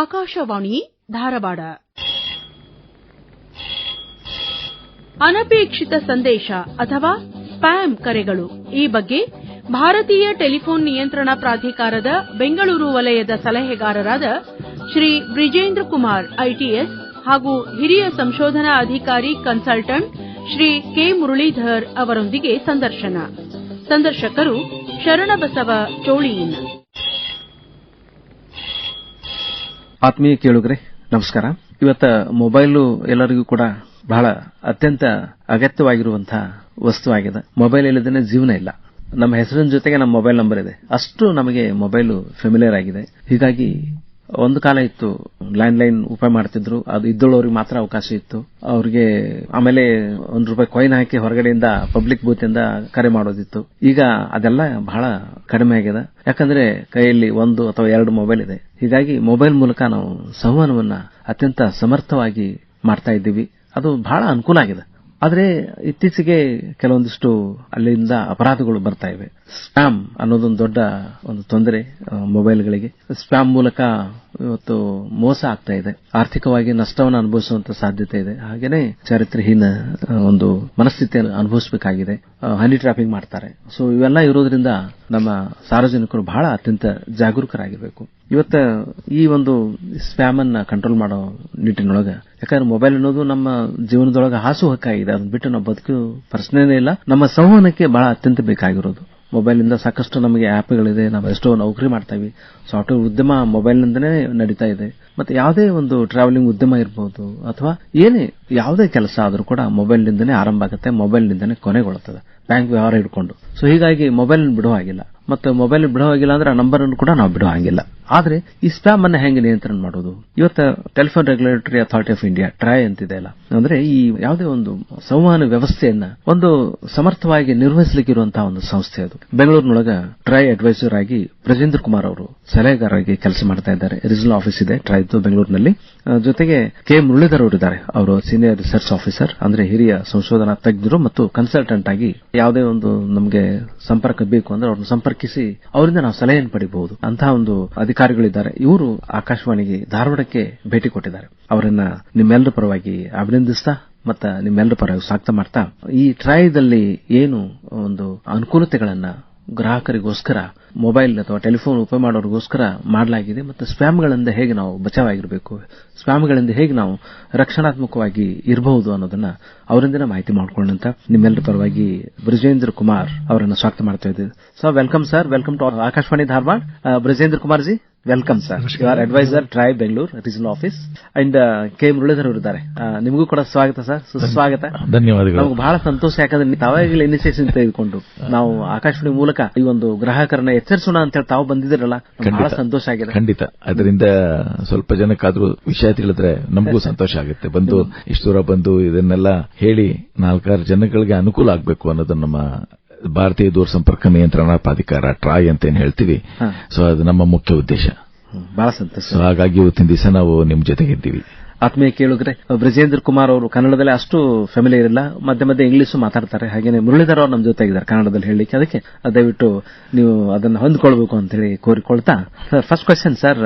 ಆಕಾಶವಾಣಿ ಧಾರವಾಡ. ಅನಪೇಕ್ಷಿತ ಸಂದೇಶ ಅಥವಾ ಸ್ಪ್ಯಾಮ್ ಕರೆಗಳು. ಈ ಬಗ್ಗೆ ಭಾರತೀಯ ಟೆಲಿಫೋನ್ ನಿಯಂತ್ರಣ ಪ್ರಾಧಿಕಾರದ ಬೆಂಗಳೂರು ವಲಯದ ಸಲಹೆಗಾರರಾದ ಶ್ರೀ ಬ್ರಿಜೇಂದ್ರ ಕುಮಾರ್, ಐಟಿಎಸ್, ಹಾಗೂ ಹಿರಿಯ ಸಂಶೋಧನಾ ಅಧಿಕಾರಿ ಕನ್ಸಲ್ಟೆಂಟ್ ಶ್ರೀ ಕೆ ಮುರಳೀಧರ್ ಅವರೊಂದಿಗೆ ಸಂದರ್ಶನ. ಸಂದರ್ಶಕರು ಶರಣಬಸವ ಚೋಳಿಯಿನ್. ಆತ್ಮೀಯ ಕೇಳುಗ್ರೆ, ನಮಸ್ಕಾರ. ಇವತ್ತ ಮೊಬೈಲು ಎಲ್ಲರಿಗೂ ಕೂಡ ಬಹಳ ಅತ್ಯಂತ ಅಗತ್ಯವಾಗಿರುವಂತಹ ವಸ್ತುವಾಗಿದೆ ಮೊಬೈಲ್ ಇಲ್ಲದೇನೆ ಜೀವನ ಇಲ್ಲ. ನಮ್ಮ ಹೆಸರಿನ ಜೊತೆಗೆ ನಮ್ಮ ಮೊಬೈಲ್ ನಂಬರ್ ಇದೆ. ಅಷ್ಟು ನಮಗೆ ಮೊಬೈಲ್ ಫೆಮಿಲಿಯರ್ ಆಗಿದೆ. ಹೀಗಾಗಿ ಒಂದು ಕಾಲ ಇತ್ತು. ಲ್ಯಾಂಡ್ ಲೈನ್ ಉಪಯೋಗ ಮಾಡ್ತಿದ್ರು. ಅದು ಇದ್ದಳವ್ರಿಗೆ ಮಾತ್ರ ಅವಕಾಶ ಇತ್ತು. ಅವರಿಗೆ ಆಮೇಲೆ ಒಂದು ರೂಪಾಯಿ ಕಾಯಿನ್ ಹಾಕಿ ಹೊರಗಡೆಯಿಂದ ಪಬ್ಲಿಕ್ ಬೂತ್ ಇಂದ ಕರೆ ಮಾಡೋದಿತ್ತು. ಈಗ ಅದೆಲ್ಲ ಬಹಳ ಕಡಿಮೆ ಆಗಿದೆ. ಯಾಕಂದ್ರೆ ಕೈಯಲ್ಲಿ ಒಂದು ಅಥವಾ ಎರಡು ಮೊಬೈಲ್ ಇದೆ. ಹೀಗಾಗಿ ಮೊಬೈಲ್ ಮೂಲಕ ನಾವು ಸಂವಹನವನ್ನ ಅತ್ಯಂತ ಸಮರ್ಥವಾಗಿ ಮಾಡ್ತಾ ಇದ್ದೀವಿ. ಅದು ಬಹಳ ಅನುಕೂಲ ಆಗಿದೆ. ಆದ್ರೆ ಇತ್ತೀಚೆಗೆ ಕೆಲವೊಂದಿಷ್ಟು ಅಲ್ಲಿಂದ ಅಪರಾಧಗಳು ಬರ್ತಾ ಇವೆ. ಸ್ಪ್ಯಾಮ್ ಅನ್ನೋದೊಂದು ದೊಡ್ಡ ಒಂದು ತೊಂದರೆ ಮೊಬೈಲ್ಗಳಿಗೆ. ಸ್ಪ್ಯಾಮ್ ಮೂಲಕ ಇವತ್ತು ಮೋಸ ಆಗ್ತಾ ಇದೆ. ಆರ್ಥಿಕವಾಗಿ ನಷ್ಟವನ್ನು ಅನುಭವಿಸುವಂತ ಸಾಧ್ಯತೆ ಇದೆ. ಹಾಗೇನೆ ಚಾರಿತ್ರಹೀನ ಒಂದು ಮನಸ್ಥಿತಿಯನ್ನು ಅನುಭವಿಸಬೇಕಾಗಿದೆ. ಹನಿ ಟ್ರಾಪಿಂಗ್ ಮಾಡ್ತಾರೆ. ಸೊ ಇವೆಲ್ಲ ಇರೋದ್ರಿಂದ ನಮ್ಮ ಸಾರ್ವಜನಿಕರು ಬಹಳ ಅತ್ಯಂತ ಜಾಗರೂಕರಾಗಿರಬೇಕು. ಇವತ್ತ ಈ ಒಂದು ಸ್ಪ್ಯಾಮ್ ಅನ್ನ ಕಂಟ್ರೋಲ್ ಮಾಡೋ ನಿಟ್ಟಿನೊಳಗೆ, ಯಾಕಂದ್ರೆ ಮೊಬೈಲ್ ಅನ್ನೋದು ನಮ್ಮ ಜೀವನದೊಳಗೆ ಹಾಸು ಹಕ್ಕಾಗಿದೆ. ಅದನ್ನ ಬಿಟ್ಟು ನಾವು ಬದುಕು ಪ್ರಶ್ನೆನೇ ಇಲ್ಲ. ನಮ್ಮ ಸಂವಹನಕ್ಕೆ ಬಹಳ ಅತ್ಯಂತ ಬೇಕಾಗಿರೋದು. ಮೊಬೈಲ್ ಇಂದ ಸಾಕಷ್ಟು ನಮಗೆ ಆ್ಯಪ್ಗಳಿದೆ ನಾವು ಎಷ್ಟೋ ನೌಕರಿ ಮಾಡ್ತೀವಿ. ಸಾಫ್ಟ್ವೇರ್ ಉದ್ಯಮ ಮೊಬೈಲ್ ನಿಂದನೇ ನಡೀತಾ ಇದೆ. ಮತ್ತೆ ಯಾವುದೇ ಒಂದು ಟ್ರಾವೆಲಿಂಗ್ ಉದ್ಯಮ ಇರಬಹುದು ಅಥವಾ ಏನೇ ಯಾವುದೇ ಕೆಲಸ ಆದರೂ ಕೂಡ ಮೊಬೈಲ್ ನಿಂದನೇ ಆರಂಭ ಆಗುತ್ತೆ. ಮೊಬೈಲ್ ನಿಂದನೇ ಕೊನೆಗೊಳ್ಳುತ್ತದೆ. ಬ್ಯಾಂಕ್ ವ್ಯವಹಾರ ಇಟ್ಕೊಂಡು ಸೊ ಹೀಗಾಗಿ ಮೊಬೈಲ್ ಬಿಡೋ ಹಾಗಿಲ್ಲ ಮತ್ತೆ ಮೊಬೈಲ್ ಬಿಡೋ ಹಾಗಿಲ್ಲ ಅಂದ್ರೆ ಆ ನಂಬರ್ ಅನ್ನು ಕೂಡ ನಾವು ಬಿಡೋ ಹಾಗಿಲ್ಲ ಆದ್ರೆ ಈ ಸ್ಪ್ಯಾಮ್ ಅನ್ನ ಹೆಂಗೆ ನಿಯಂತ್ರಣ ಮಾಡೋದು? ಇವತ್ತ Telephone Regulatory Authority of India TRAI ಅಂತಿದೆ ಅಲ್ಲ. ಅಂದ್ರೆ ಈ ಯಾವುದೇ ಒಂದು ಸಂವಹನ ವ್ಯವಸ್ಥೆಯನ್ನ ಒಂದು ಸಮರ್ಥವಾಗಿ ನಿರ್ವಹಿಸಲಿಕ್ಕಿರುವಂತಹ ಒಂದು ಸಂಸ್ಥೆ ಅದು. ಬೆಂಗಳೂರಿನೊಳಗ ಟ್ರೈ ಅಡ್ವೈಸರ್ ಆಗಿ ಬ್ರಜೇಂದ್ರ ಕುಮಾರ್ ಅವರು ಸಲಹೆಗಾರರಾಗಿ ಕೆಲಸ ಮಾಡ್ತಾ ಇದ್ದಾರೆ. ರೀಜನಲ್ ಆಫೀಸ್ ಇದೆ ಟ್ರೈದು ಬೆಂಗಳೂರಿನಲ್ಲಿ. ಜೊತೆಗೆ ಕೆ ಮುರಳೀಧರ್ ಅವರು ಇದ್ದಾರೆ. ಅವರು ಸೀನಿಯರ್ ರಿಸರ್ಚ್ ಆಫೀಸರ್ ಅಂದ್ರೆ ಹಿರಿಯ ಸಂಶೋಧನಾ ತಜ್ಞರು ಮತ್ತು ಕನ್ಸಲ್ಟೆಂಟ್ ಆಗಿ ಯಾವುದೇ ಒಂದು ನಮಗೆ ಸಂಪರ್ಕ ಬೇಕು ಅಂದ್ರೆ ಅವ್ರನ್ನ ಸಂಪರ್ಕಿಸಿ ಅವರಿಂದ ನಾವು ಸಲಹೆಯನ್ನು ಪಡಿಬಹುದು. ಅಂತಹ ಒಂದು ಅಧಿಕಾರಿಗಳಿದ್ದಾರೆ. ಇವರು ಆಕಾಶವಾಣಿಗೆ ಧಾರವಾಡಕ್ಕೆ ಭೇಟಿ ಕೊಟ್ಟಿದ್ದಾರೆ. ಅವರನ್ನ ನಿಮ್ಮೆಲ್ಲರ ಪರವಾಗಿ ಅಭಿನಂದಿಸ್ತಾ ಮತ್ತ ನಿಮ್ಮೆಲ್ಲರ ಪರವಾಗಿ ಸ್ವಾಗತ ಮಾಡ್ತಾ, ಈ ಟ್ರೈದಲ್ಲಿ ಏನು ಒಂದು ಅನುಕೂಲತೆಗಳನ್ನ ಗ್ರಾಹಕರಿಗೋಸ್ಕರ, ಮೊಬೈಲ್ ಅಥವಾ ಟೆಲಿಫೋನ್ ಉಪಯೋಗ ಮಾಡೋರಿಗೋಸ್ಕರ ಮಾಡಲಾಗಿದೆ ಮತ್ತು ಸ್ಪ್ಯಾಮ್ಗಳಿಂದ ಹೇಗೆ ನಾವು ಬಚಾವಾಗಿರಬೇಕು, ಸ್ಪ್ಯಾಮ್ಗಳಿಂದ ಹೇಗೆ ನಾವು ರಕ್ಷಣಾತ್ಮಕವಾಗಿ ಇರಬಹುದು ಅನ್ನೋದನ್ನ ಅವರಿಂದನೇ ಮಾಹಿತಿ ಮಾಡಿಕೊಂಡಂತ ನಿಮ್ಮೆಲ್ಲರ ಪರವಾಗಿ ಬ್ರಿಜೇಂದ್ರ ಕುಮಾರ್ ಅವರನ್ನು ಸ್ವಾಗತ ಮಾಡ್ತಾ ಇದ್ದೀವಿ. Sir welcome sir welcome to Akashvani Dharwad. Brijendra Kumar ji welcome sir you are adviser TRAI Bengaluru regional office and K Muralidhar ಇದ್ದಾರೆ ನಿಮಗೂ ಕೂಡ ಸ್ವಾಗತ ಸರ್ ಸುಸ್ವಾಗತ. ಧನ್ಯವಾದಗಳು. ನಮ್ಗೆ ಬಹಳ ಸಂತೋಷ ಯಾಕಂದ್ರೆ ತಾವಾಗಲೇ ಇನಿಷಿಯೇಷನ್ ತೆಗೆದುಕೊಂಡು ನಾವು ಆಕಾಶವಾಣಿ ಮೂಲಕ ಈ ಒಂದು ಗ್ರಾಹಕರನ್ನ ಎಚ್ಚರಿಸೋಣ ಅಂತ ಹೇಳಿ ತಾವು ಬಂದಿದ್ದೀರಲ್ಲ ಬಹಳ ಸಂತೋಷ ಆಗಿದೆ. ಖಂಡಿತ. ಅದರಿಂದ ಸ್ವಲ್ಪ ಜನಕ್ಕಾದ್ರೂ ವಿಷಯ ತಿಳಿದ್ರೆ ನಮಗೂ ಸಂತೋಷ ಆಗುತ್ತೆ. ಬಂದು ಇಷ್ಟು ದೂರ ಬಂದು ಇದನ್ನೆಲ್ಲ ಹೇಳಿ ನಾಲ್ಕಾರು ಜನಗಳಿಗೆ ಅನುಕೂಲ ಆಗಬೇಕು ಅನ್ನೋದು ನಮ್ಮ ಭಾರತೀಯ ದೂರಸಂಪರ್ಕ ನಿಯಂತ್ರಣಾ ಪ್ರಾಧಿಕಾರ ಟ್ರಾಯ್ ಅಂತ ಏನ್ ಹೇಳ್ತೀವಿ ಸೊ ಅದು ನಮ್ಮ ಮುಖ್ಯ ಉದ್ದೇಶ. ಬಹಳ ಸಂತೋಷ. ಸೊ ಹಾಗಾಗಿ ಇವತ್ತಿನ ದಿವಸ ನಾವು ನಿಮ್ ಜೊತೆಗಿದ್ದೀವಿ. ಆತ್ಮೀಯ ಕೇಳಿದ್ರೆ ಬ್ರಿಜೇಂದ್ರ ಕುಮಾರ್ ಅವರು ಕನ್ನಡದಲ್ಲಿ ಅಷ್ಟು ಫೆಮಿಲಿಯರ್ ಇಲ್ಲ. ಮಧ್ಯ ಮಧ್ಯೆ ಇಂಗ್ಲಿಷ್ ಮಾತಾಡ್ತಾರೆ. ಹಾಗೇನೆ ಮುರಳೀಧರ್ ಅವರು ನಮ್ಮ ಜೊತೆ ಇದ್ದಾರೆ ಕನ್ನಡದಲ್ಲಿ ಹೇಳಲಿಕ್ಕೆ. ಅದಕ್ಕೆ ದಯವಿಟ್ಟು ನೀವು ಅದನ್ನು ಹೊಂದ್ಕೊಳ್ಬೇಕು ಅಂತ ಹೇಳಿ ಕೋರಿಕೊಳ್ತಾ. First question sir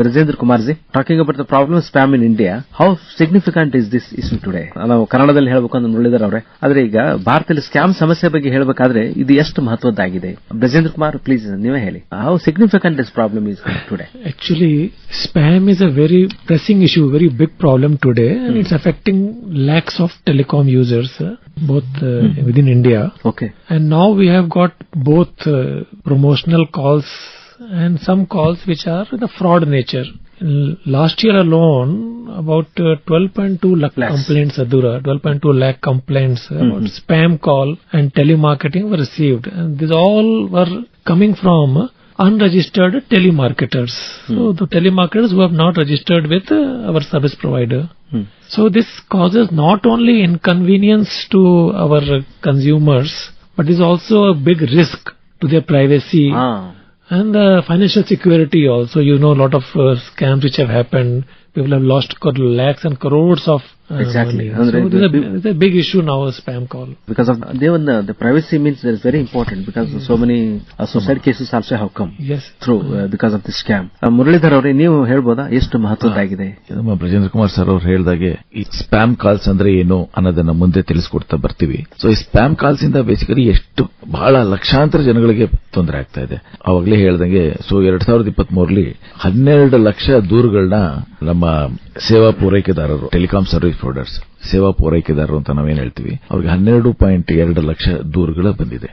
Brijendra Kumar ji. Talking about the problem spam in India how significant is this issue today ನಾವು ಕನ್ನಡದಲ್ಲಿ ಹೇಳಬೇಕು ಅಂತ ಮುರಳೀಧರ್ ಅವರೇ. ಆದ್ರೆ ಈಗ ಭಾರತದಲ್ಲಿ ಸ್ಕ್ಯಾಮ್ ಸಮಸ್ಯೆ ಬಗ್ಗೆ ಹೇಳಬೇಕಾದ್ರೆ ಇದು ಎಷ್ಟು ಮಹತ್ವದ್ದಾಗಿದೆ? ಬ್ರಜೇಂದ್ರ ಕುಮಾರ್ ಪ್ಲೀಸ್ ನೀವೇ ಹೇಳಿ. How significant this problem is today actually spam is a very pressing issue very big problem today, and it's affecting lakhs of telecom users, uh, both uh, within India. Okay And now we have got both uh, promotional calls and some calls which are the fraud nature. L- Last year alone, about uh, 12.2 lakh Lakhs. complaints, Adura, 12.2 lakh complaints about spam call and telemarketing were received. And these all were coming from unregistered telemarketers. So the telemarketers who have not registered with uh, our service provider. So this causes not only inconvenience to our consumers, but is also a big risk to their privacy ಹಾ and uh, financial security also. You know, a lot of uh, scams which have happened. people have lost lakhs and crores of exactly ಅಂದ್ರೆ big issue ನಾವು spam call because of the one the privacy means there is very important because so many suicide cases also have come through because of this scam Muralidhar ಅವರೇ ನೀವು ಹೇಳಬಹುದಾ ಎಷ್ಟು ಮಹತ್ವದಾಗಿದೆ ನಮ್ಮ Brajendra Kumar sir ಅವರು ಹೇಳಿದಾಗೆ ಈ ಸ್ಪ್ಯಾಮ್ ಕಾಲ್ಸ್ ಅಂದ್ರೆ ಏನು ಅನ್ನೋದನ್ನ ಮುಂದೆ ತಿಳಿಸಿಕೊಡ್ತಾ ಬರ್ತೀವಿ. ಸೊ ಈ ಸ್ಪ್ಯಾಮ್ ಕಾಲ್ಸ್ ಇಂದ ಬೇಸಿಕಲಿ ಎಷ್ಟು ಬಹಳ ಲಕ್ಷಾಂತರ ಜನಗಳಿಗೆ ತೊಂದರೆ ಆಗ್ತಾ ಇದೆ. ಅವಾಗಲೇ ಹೇಳ್ದಂಗೆ ಸೊ ಎರಡ್ ಸಾವಿರದ ಇಪ್ಪತ್ತ್ ಮೂರಲ್ಲಿ ಲಕ್ಷ ದೂರುಗಳನ್ನ ನಮ್ಮ ಸೇವಾ ಪೂರೈಕೆದಾರರು ಟೆಲಿಕಾಂ ಸರ್ವಿಸ್ ಸೇವಾ ಪೂರೈಕೆದಾರರು ಅಂತ ನಾವೇನ್ ಹೇಳ್ತೀವಿ? ಅವ್ರಿಗೆ ಹನ್ನೆರಡು ಪಾಯಿಂಟ್ ಎರಡು ಲಕ್ಷ ದೂರುಗಳ ಬಂದಿದೆ.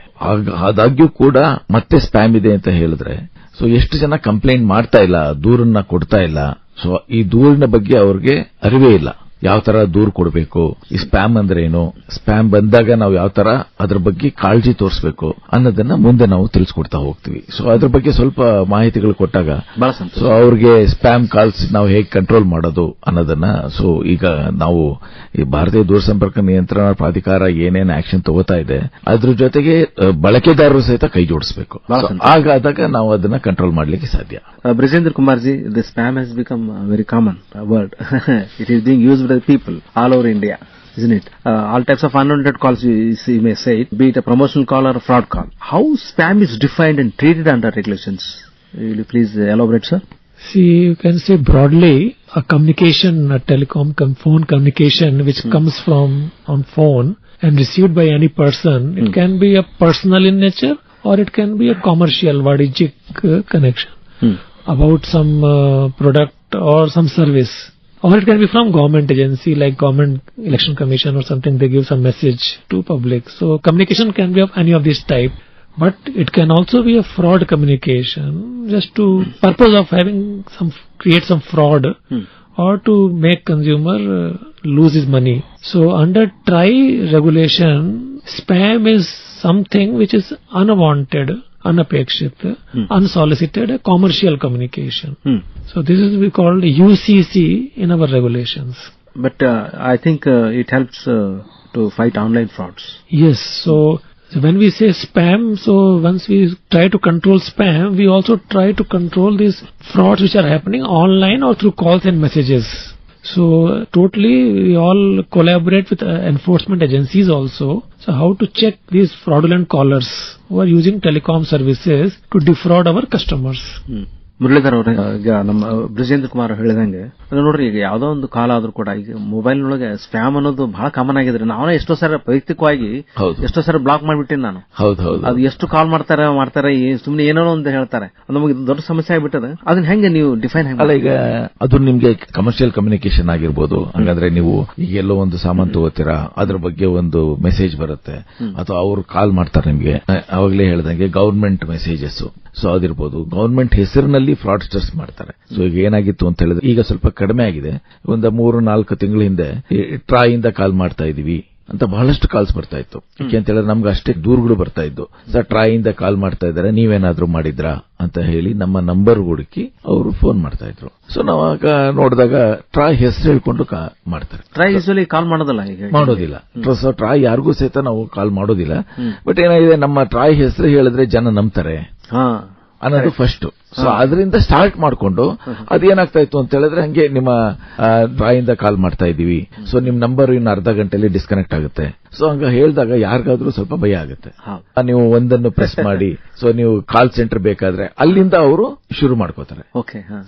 ಆದಾಗ್ಯೂ ಕೂಡ ಮತ್ತೆ ಸ್ಪ್ಯಾಮ್ ಇದೆ ಅಂತ ಹೇಳಿದ್ರೆ ಸೊ ಎಷ್ಟು ಜನ ಕಂಪ್ಲೇಂಟ್ ಮಾಡ್ತಾ ಇಲ್ಲ, ದೂರನ್ನ ಕೊಡ್ತಾ ಇಲ್ಲ ಸೊ ಈ ದೂರಿನ ಬಗ್ಗೆ ಅವರಿಗೆ ಅರಿವೇ ಇಲ್ಲ. ಯಾವ ತರ ದೂರ್ ಕೊಡಬೇಕು ಈ ಸ್ಪ್ಯಾಮ್ ಅಂದ್ರೆ ಏನು ಸ್ಪ್ಯಾಮ್ ಬಂದಾಗ ನಾವು ಯಾವ ತರ ಅದ್ರ ಬಗ್ಗೆ ಕಾಳಜಿ ತೋರಿಸಬೇಕು ಅನ್ನೋದನ್ನ ಮುಂದೆ ನಾವು ತಿಳಿಸ್ಕೊಡ್ತಾ ಹೋಗ್ತೀವಿ. ಸೊ ಅದ್ರ ಬಗ್ಗೆ ಸ್ವಲ್ಪ ಮಾಹಿತಿಗಳು ಕೊಟ್ಟಾಗ ಸೊ ಅವ್ರಿಗೆ ಸ್ಪ್ಯಾಮ್ ಕಾಲ್ಸ್ ನಾವು ಹೇಗೆ ಕಂಟ್ರೋಲ್ ಮಾಡೋದು ಅನ್ನೋದನ್ನ ಸೊ ಈಗ ನಾವು ಈ ಭಾರತೀಯ ದೂರಸಂಪರ್ಕ ನಿಯಂತ್ರಣ ಪ್ರಾಧಿಕಾರ ಏನೇನು ಆಕ್ಷನ್ ತಗೋತಾ ಇದೆ ಅದ್ರ ಜೊತೆಗೆ ಬಳಕೆದಾರರು ಸಹಿತ ಕೈ ಜೋಡಿಸಬೇಕು. ಹಾಗಾದಾಗ ನಾವು ಅದನ್ನ ಕಂಟ್ರೋಲ್ ಮಾಡ್ಲಿಕ್ಕೆ ಸಾಧ್ಯ. Brijendra Kumar ji the spam has become very common word it is being is by people all over India, isn't it? Uh, all types of unwanted calls, you, you may say it, be it a promotional call or a fraud call. How spam is defined and treated under regulations? Will you please uh, elaborate, sir? See, you can say broadly, a communication, a telecom com- phone communication which comes from on phone and received by any person, it can be a personal in nature or it can be a commercial, vadijik uh, connection Hmm. about some uh, product or some service. Or it can be from government agency like government election commission or something, they give some message to public. So communication can be of any of this type. But it can also be a fraud communication just to purpose of having some, create some fraud or to make consumer uh, lose his money. So under TRI regulation, spam is something which is unwanted, unapekshit, unsolicited, a commercial communication. Hmm. So this is we called UCC in our regulations. But uh, I think uh, it helps uh, to fight online frauds. Yes. So so when we say spam, so once we try to control spam, we also try to control these frauds which are happening online or through calls and messages. So totally we all collaborate with uh, enforcement agencies also. So how to check these fraudulent callers who are using telecom services to defraud our customers. Hmm. Muralidhar ಅವ್ರ ಈಗ ನಮ್ಮ ಬ್ರಿಜೇಂದ್ರ ಕುಮಾರ್ ಹೇಳಿದಂಗೆ ನೋಡ್ರಿ ಈಗ ಯಾವ್ದೋ ಒಂದು ಕಾಲ ಆದ್ರೂ ಕೂಡ ಈಗ ಮೊಬೈಲ್ ನೊಳಗೆ ಸ್ಪ್ಯಾಮ್ ಅನ್ನೋದು ಬಹಳ ಕಾಮನ್ ಆಗಿದ್ರೆ ನಾನು ಎಷ್ಟೋ ಸಲ ವೈಯಕ್ತಿಕವಾಗಿ ಹೌದು. ಎಷ್ಟೋ ಸಲ ಬ್ಲಾಕ್ ಮಾಡ್ಬಿಟ್ಟಿನಿ ನಾನು. ಹೌದು ಹೌದು. ಅದು ಎಷ್ಟು ಕಾಲ್ ಮಾಡ್ತಾರೆ ಮಾಡ್ತಾರೆ ಸುಮ್ನೆ ಏನೋ ಒಂದು ಹೇಳ್ತಾರೆ. ಅದು ನಮಗೆ ದೊಡ್ಡ ಸಮಸ್ಯೆ ಆಗ್ಬಿಟ್ಟದ. ಅದನ್ನ ಹೆಂಗೆ ನೀವು ಡಿಫೈನ್ ಅಲ್ಲ ಈಗ ಅದು ನಿಮ್ಗೆ ಕಮರ್ಷಿಯಲ್ ಕಮ್ಯುನಿಕೇಶನ್ ಆಗಿರ್ಬೋದು. ಹಂಗಂದ್ರೆ ನೀವು ಈಗ ಎಲ್ಲೋ ಒಂದು ಸಾಮಾನ್ ತಗೋತೀರಾ ಅದ್ರ ಬಗ್ಗೆ ಒಂದು ಮೆಸೇಜ್ ಬರುತ್ತೆ. ಅಥವಾ ಅವರು ಕಾಲ್ ಮಾಡ್ತಾರೆ ನಿಮ್ಗೆ. ಅವಾಗಲೇ ಹೇಳ್ದಂಗೆ ಗವರ್ಮೆಂಟ್ ಮೆಸೇಜಸ್ ಸೊ ಅದಿರ್ಬೋದು. ಗವರ್ಮೆಂಟ್ ಹೆಸರಿನಲ್ಲಿ ಫ್ರಾಡ್ಸ್ಟರ್ಸ್ ಮಾಡ್ತಾರೆ. ಸೊ ಈಗ ಏನಾಗಿತ್ತು ಅಂತ ಹೇಳಿದ್ರೆ ಈಗ ಸ್ವಲ್ಪ ಕಡಿಮೆ ಆಗಿದೆ. ಒಂದು ಮೂರು ನಾಲ್ಕು ತಿಂಗಳ ಹಿಂದೆ ಟ್ರಾಯಿಂದ ಇಂದ ಕಾಲ್ ಮಾಡ್ತಾ ಇದೀವಿ ಅಂತ ಬಹಳಷ್ಟು ಕಾಲ್ಸ್ ಬರ್ತಾ ಇತ್ತು. ಯಾಕೆ ಅಂತ ಹೇಳಿದ್ರೆ ನಮ್ಗೆ ಅಷ್ಟೇ ದೂರುಗಳು ಬರ್ತಾ ಇದ್ದು. ಸರ್ ಟ್ರಾಯಿಂದ ಕಾಲ್ ಮಾಡ್ತಾ ಇದ್ದಾರೆ ನೀವೇನಾದ್ರೂ ಮಾಡಿದ್ರಾ ಅಂತ ಹೇಳಿ ನಮ್ಮ ನಂಬರ್ ಹುಡುಕಿ ಅವರು ಫೋನ್ ಮಾಡ್ತಾ ಇದ್ರು. ಸೊ ನಾವಾಗ ನೋಡಿದಾಗ ಟ್ರಾಯ್ ಹೆಸರು ಹೇಳ್ಕೊಂಡು ಮಾಡ್ತಾರೆ. ಟ್ರಾಯ್ ಹೆಸರಲ್ಲಿ ಕಾಲ್ ಮಾಡೋದಿಲ್ಲ ಮಾಡೋದಿಲ್ಲ. ಸೊ ಟ್ರಾಯ್ ಯಾರಿಗೂ ಸಹಿತ ನಾವು ಕಾಲ್ ಮಾಡೋದಿಲ್ಲ. ಬಟ್ ಏನಾಗಿದೆ ನಮ್ಮ ಟ್ರಾಯ್ ಹೆಸರು ಹೇಳಿದ್ರೆ ಜನ ನಂಬ್ತಾರೆ. ಅನ್ನೋದು ಫಸ್ಟ್ ಸೊ ಅದರಿಂದ ಸ್ಟಾರ್ಟ್ ಮಾಡ್ಕೊಂಡು ಅದೇನಾಗ್ತಾ ಇತ್ತು ಅಂತ ಹೇಳಿದ್ರೆ ಹಂಗೆ ನಿಮ್ಮ ಬಾಯಿಂದ ಕಾಲ್ ಮಾಡ್ತಾ ಇದೀವಿ ಸೊ ನಿಮ್ ನಂಬರ್ ಇನ್ನು ಅರ್ಧ ಗಂಟೆಲಿ ಡಿಸ್ಕನೆಕ್ಟ್ ಆಗುತ್ತೆ. ಸೊ ಹಂಗ ಹೇಳಿದಾಗ ಯಾರಿಗಾದ್ರೂ ಸ್ವಲ್ಪ ಭಯ ಆಗುತ್ತೆ. ನೀವು ಒಂದನ್ನು ಪ್ರೆಸ್ ಮಾಡಿ. ಸೊ ನೀವು ಕಾಲ್ ಸೆಂಟರ್ ಬೇಕಾದ್ರೆ ಅಲ್ಲಿಂದ ಅವರು ಶುರು ಮಾಡ್ಕೋತಾರೆ.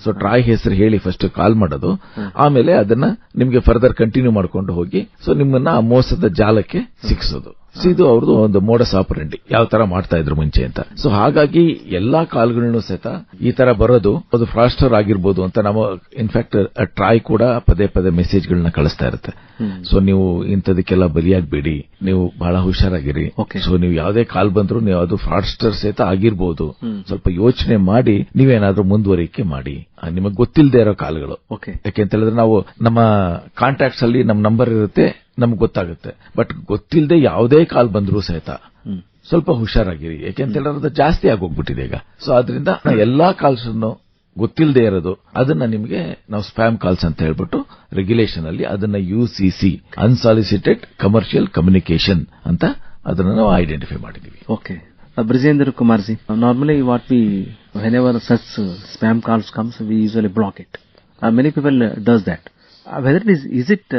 ಸೊ ಟ್ರಾಯ್ ಹೆಸರು ಹೇಳಿ ಫಸ್ಟ್ ಕಾಲ್ ಮಾಡೋದು. ಆಮೇಲೆ ಅದನ್ನ ನಿಮ್ಗೆ ಫರ್ದರ್ ಕಂಟಿನ್ಯೂ ಮಾಡ್ಕೊಂಡು ಹೋಗಿ ಸೊ ನಿಮ್ಮನ್ನ ಆ ಮೋಸದ ಜಾಲಕ್ಕೆ ಸಿಕ್ಸೋದು. ಸೊ ಇದು ಅವ್ರದ್ದು ಒಂದು ಮೋಡಸ್ ಆಪರೆಂಡಿ ಯಾವ ತರ ಮಾಡ್ತಾ ಇದ್ರು ಮುಂಚೆ ಅಂತ. ಸೊ ಹಾಗಾಗಿ ಎಲ್ಲಾ ಕಾಲ್ಗಳನ್ನು ಸಹಿತ ಈ ತರ ಬರೋದು ಅದು ಫ್ರಾಸ್ಟರ್ ಆಗಿರ್ಬೋದು ಅಂತ ನಾವು ಇನ್ಫ್ಯಾಕ್ಟ್ ಟ್ರಾಯ್ ಕೂಡ ಪದೇ ಪದೇ ಮೆಸೇಜ್ಗಳನ್ನ ಕಳಿಸ್ತಾ ಇರುತ್ತೆ. ಸೊ ನೀವು ಇಂಥದಕ್ಕೆಲ್ಲ ಬಲಿಯಾಗಬೇಡಿ. ನೀವು ಬಹಳ ಹುಷಾರಾಗಿರಿ. ಸೊ ನೀವು ಯಾವುದೇ ಕಾಲ್ ಬಂದ್ರು ನೀವು ಅದು ಫ್ರಾಡ್ಸ್ಟರ್ ಸಹಿತ ಆಗಿರ್ಬೋದು. ಸ್ವಲ್ಪ ಯೋಚನೆ ಮಾಡಿ ನೀವೇನಾದ್ರೂ ಮುಂದುವರಿಕೆ ಮಾಡಿ. ನಿಮಗೆ ಗೊತ್ತಿಲ್ಲದೆ ಇರೋ ಕಾಲ್ಗಳು. ಯಾಕೆಂತ ಹೇಳಿದ್ರೆ ನಾವು ನಮ್ಮ ಕಾಂಟ್ಯಾಕ್ಟ್ಸ್ ಅಲ್ಲಿ ನಮ್ಮ ನಂಬರ್ ಇರುತ್ತೆ ನಮ್ಗೆ ಗೊತ್ತಾಗುತ್ತೆ. ಬಟ್ ಗೊತ್ತಿಲ್ಲದೆ ಯಾವುದೇ ಕಾಲ್ ಬಂದರೂ ಸಹಿತ ಸ್ವಲ್ಪ ಹುಷಾರಾಗಿರಿ. ಯಾಕೆಂತ ಹೇಳಿದ್ರೆ ಅದು ಜಾಸ್ತಿ ಆಗೋಗ್ಬಿಟ್ಟಿದೆ ಈಗ. ಸೊ ಅದರಿಂದ ಎಲ್ಲಾ ಕಾಲ್ಸ್ ಅನ್ನು ಗೊತ್ತಿಲ್ಲದೆ ಇರೋದು ಅದನ್ನ ನಿಮಗೆ ನಾವು ಸ್ಪ್ಯಾಮ್ ಕಾಲ್ಸ್ ಅಂತ ಹೇಳ್ಬಿಟ್ಟು ರೆಗ್ಯುಲೇಷನ್ ಅಲ್ಲಿ ಅದನ್ನ U C C unsolicited commercial communication ಅಂತ ಅದನ್ನ ನಾವು ಐಡೆಂಟಿಫೈ ಮಾಡಿದೀವಿ okay Brijendra Kumar ji normally what we whenever such uh, spam calls comes, we usually block it. Uh, many people uh, does that. Uh, whether it is is it it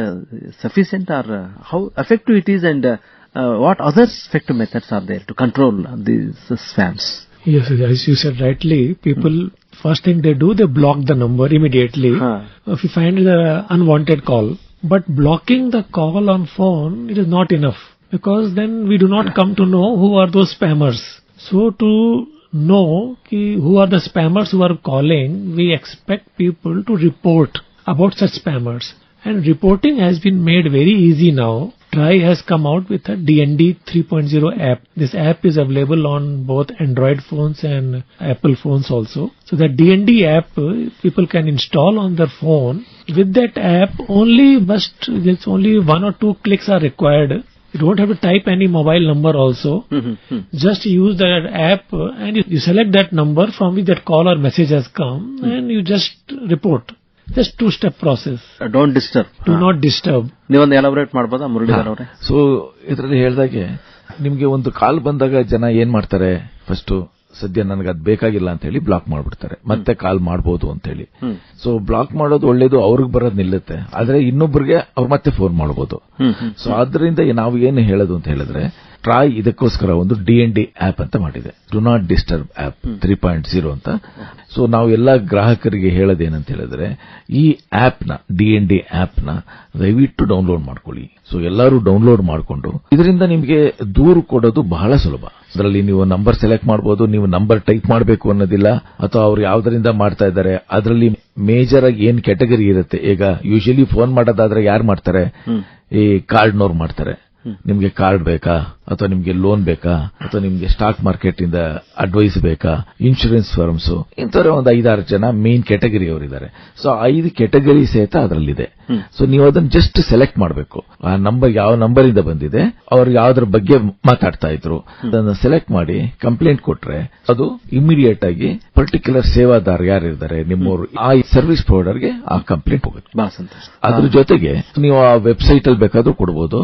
sufficient or what how effective it is, and to control what other effective methods are there to control uh, these uh, spams? Yes, as you said rightly, people first thing they do they block the number immediately. Huh. If you find the unwanted call, but blocking the call on phone it is not enough because then we do not come to know who are those spammers. So to know ki who are the spammers who are calling, we expect people to report about such spammers. And reporting has been made very easy now. Try has come out with a DND 3.0 app. This app is available on both Android phones and Apple phones also. So the DND app uh, people can install on their phone. With that app, only must there's only one or two clicks are required. You don't have to type any mobile number also. Just use that app uh, and you, you select that number from which that call or message has come and you just report. Just two step process. Don't disturb to Do not disturb. ನೀವೊಂದು elaborate ಮಾಡ್ಬೋದಾ ಮುರಳೀಧರ್ ಅವರೇ? So ಇದರಲ್ಲಿ ಹೇಳ್ದಾಗೆ ನಿಮಗೆ ಒಂದು ಕಾಲ್ ಬಂದಾಗ ಜನ ಏನ್ ಮಾಡ್ತಾರೆ? ಫಸ್ಟ್ ಸದ್ಯ ನನಗೆ ಅದು ಬೇಕಾಗಿಲ್ಲ ಅಂತ ಹೇಳಿ ಬ್ಲಾಕ್ ಮಾಡ್ಬಿಡ್ತಾರೆ. ಮತ್ತೆ ಕಾಲ್ ಮಾಡಬಹುದು ಅಂತ ಹೇಳಿ. ಸೊ ಬ್ಲಾಕ್ ಮಾಡೋದು ಒಳ್ಳೇದು ಅವ್ರಿಗೆ ಬರೋದು ನಿಲ್ಲುತ್ತೆ. ಆದ್ರೆ ಇನ್ನೊಬ್ಬರಿಗೆ ಅವ್ರು ಮತ್ತೆ ಫೋನ್ ಮಾಡಬಹುದು ಸೊ ಅದರಿಂದ ನಾವು ಏನು ಹೇಳೋದು ಅಂತ ಹೇಳಿದ್ರೆ ಟ್ರಾಯ್ ಇದಕ್ಕೋಸ್ಕರ ಒಂದು ಡಿ ಎನ್ ಡಿ ಆಪ್ ಅಂತ ಮಾಡಿದೆ. Do not disturb app three point zero ಅಂತ. ಸೊ ನಾವು ಎಲ್ಲ ಗ್ರಾಹಕರಿಗೆ ಹೇಳೋದೇನಂತ ಹೇಳಿದ್ರೆ ಈ ಆಪ್ನ ಡಿ ಎನ್ ಡಿ ಆಪ್ನ ದಯವಿಟ್ಟು ಡೌನ್ಲೋಡ್ ಮಾಡ್ಕೊಳ್ಳಿ. ಸೊ ಎಲ್ಲರೂ ಡೌನ್ಲೋಡ್ ಮಾಡಿಕೊಂಡು ಇದರಿಂದ ನಿಮಗೆ ದೂರು ಕೊಡೋದು ಬಹಳ ಸುಲಭ. ಅದರಲ್ಲಿ ನೀವು ನಂಬರ್ ಸೆಲೆಕ್ಟ್ ಮಾಡಬಹುದು ನೀವು ನಂಬರ್ ಟೈಪ್ ಮಾಡಬೇಕು ಅನ್ನೋದಿಲ್ಲ ಅಥವಾ ಅವ್ರು ಯಾವ್ದರಿಂದ ಮಾಡ್ತಾ ಇದ್ದಾರೆ ಅದರಲ್ಲಿ ಮೇಜರ್ ಆಗಿ ಏನ್ ಕ್ಯಾಟಗರಿ ಇರುತ್ತೆ. ಈಗ ಯೂಶಲಿ ಫೋನ್ ಮಾಡೋದಾದ್ರೆ ಯಾರು ಮಾಡ್ತಾರೆ? ಈ ಕಾರ್ಡ್ನವ್ರು ಮಾಡ್ತಾರೆ. ನಿಮಗೆ ಕಾರ್ಡ್ ಬೇಕಾ? ಅಥವಾ ನಿಮಗೆ ಲೋನ್ ಬೇಕಾ? ಅಥವಾ ನಿಮಗೆ ಸ್ಟಾಕ್ ಮಾರ್ಕೆಟ್ ಇಂದ ಅಡ್ವೈಸ್ ಬೇಕಾ? ಇನ್ಶೂರೆನ್ಸ್ ಫರ್ಮ್ಸ್ ಇಂಥವ್ರೆ ಒಂದು ಐದಾರು ಜನ ಮೇನ್ ಕ್ಯಾಟಗರಿ ಅವರಿದ್ದಾರೆ. ಸೊ ಐದು ಕ್ಯಾಟಗರಿ ಸಹಿತ ಅದರಲ್ಲಿದೆ. ಸೊ ನೀವು ಅದನ್ನ ಜಸ್ಟ್ ಸೆಲೆಕ್ಟ್ ಮಾಡಬೇಕು. ಆ ನಂಬರ್ ಯಾವ ನಂಬರ್ ಇಂದ ಬಂದಿದೆ ಅವ್ರು ಯಾವ್ದ್ರ ಬಗ್ಗೆ ಮಾತಾಡ್ತಾ ಇದ್ರು ಅದನ್ನ ಸೆಲೆಕ್ಟ್ ಮಾಡಿ ಕಂಪ್ಲೇಂಟ್ ಕೊಟ್ರೆ ಅದು ಇಮಿಡಿಯೇಟ್ ಆಗಿ ಪರ್ಟಿಕ್ಯುಲರ್ ಸೇವಾದಾರ್ ಯಾರಿದ್ದಾರೆ ನಿಮ್ಮವರು ಆ ಸರ್ವಿಸ್ ಪ್ರೊವೈಡರ್ಗೆ ಆ ಕಂಪ್ಲೇಂಟ್ ಹೋಗುತ್ತೆ. ಅದ್ರ ಜೊತೆಗೆ ನೀವು ಆ ವೆಬ್ಸೈಟ್ ಅಲ್ಲಿ ಬೇಕಾದ್ರೂ ಕೊಡಬಹುದು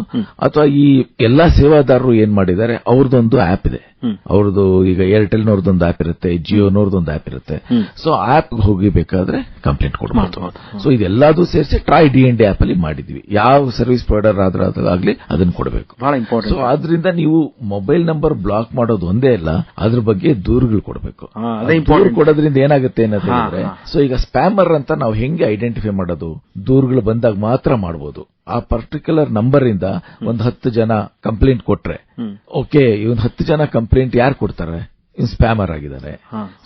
ಅಥವಾ ಈ ಎಲ್ಲಾ ಸೇವಾದಾರರು ಏನ್ ಮಾಡಿದ್ದಾರೆ ಅವ್ರದ್ದೊಂದು ಆಪ್ ಇದೆ. ಅವ್ರದ್ದು ಈಗ ಏರ್ಟೆಲ್ ನೋರ್ದೊಂದು ಆಪ್ ಇರುತ್ತೆ ಜಿಯೋನವ್ರದ್ದೊಂದು ಆಪ್ ಇರುತ್ತೆ. ಸೊ ಆಪ್ ಹೋಗಿ ಬೇಕಾದ್ರೆ ಕಂಪ್ಲೇಂಟ್ ಕೊಡಬಹುದು ಸೊ ಇದೆಲ್ಲದೂ ಸೇರಿಸಿ TRAI D N D app ಅಲ್ಲಿ ಮಾಡಿದ್ವಿ. ಯಾವ ಸರ್ವಿಸ್ ಪ್ರೊವೈಡರ್ ಆದ್ರೂ ಆಗಲಿ ಅದನ್ನ ಕೊಡಬೇಕು. ಬಹಳ ಸೊ ಅದರಿಂದ ಆದ್ರಿಂದ ನೀವು ಮೊಬೈಲ್ ನಂಬರ್ ಬ್ಲಾಕ್ ಮಾಡೋದು ಒಂದೇ ಅಲ್ಲ ಅದ್ರ ಬಗ್ಗೆ ದೂರುಗಳು ಕೊಡಬೇಕು. ದೂರು ಕೊಡೋದ್ರಿಂದ ಏನಾಗುತ್ತೆ ಹೇಳಿದ್ರೆ ಸೊ ಈಗ ಸ್ಪ್ಯಾಮರ್ ಅಂತ ನಾವು ಹೆಂಗೆ ಐಡೆಂಟಿಫೈ ಮಾಡೋದು? ದೂರುಗಳು ಬಂದಾಗ ಮಾತ್ರ ಮಾಡಬಹುದು ಆ ಪರ್ಟಿಕ್ಯುಲರ್ ನಂಬರ್ ಇಂದ ಒಂದು ಹತ್ತು ಜನ ಕಂಪ್ಲೇಂಟ್ ಕೊಟ್ರೆ ಓಕೆ ಇವನ್ ಹತ್ತು ಜನ ಕಂಪ್ಲೇಂಟ್ ಯಾರು ಕೊಡ್ತಾರೆ? ಇವ್ ಸ್ಪ್ಯಾಮರ್ ಆಗಿದ್ದಾರೆ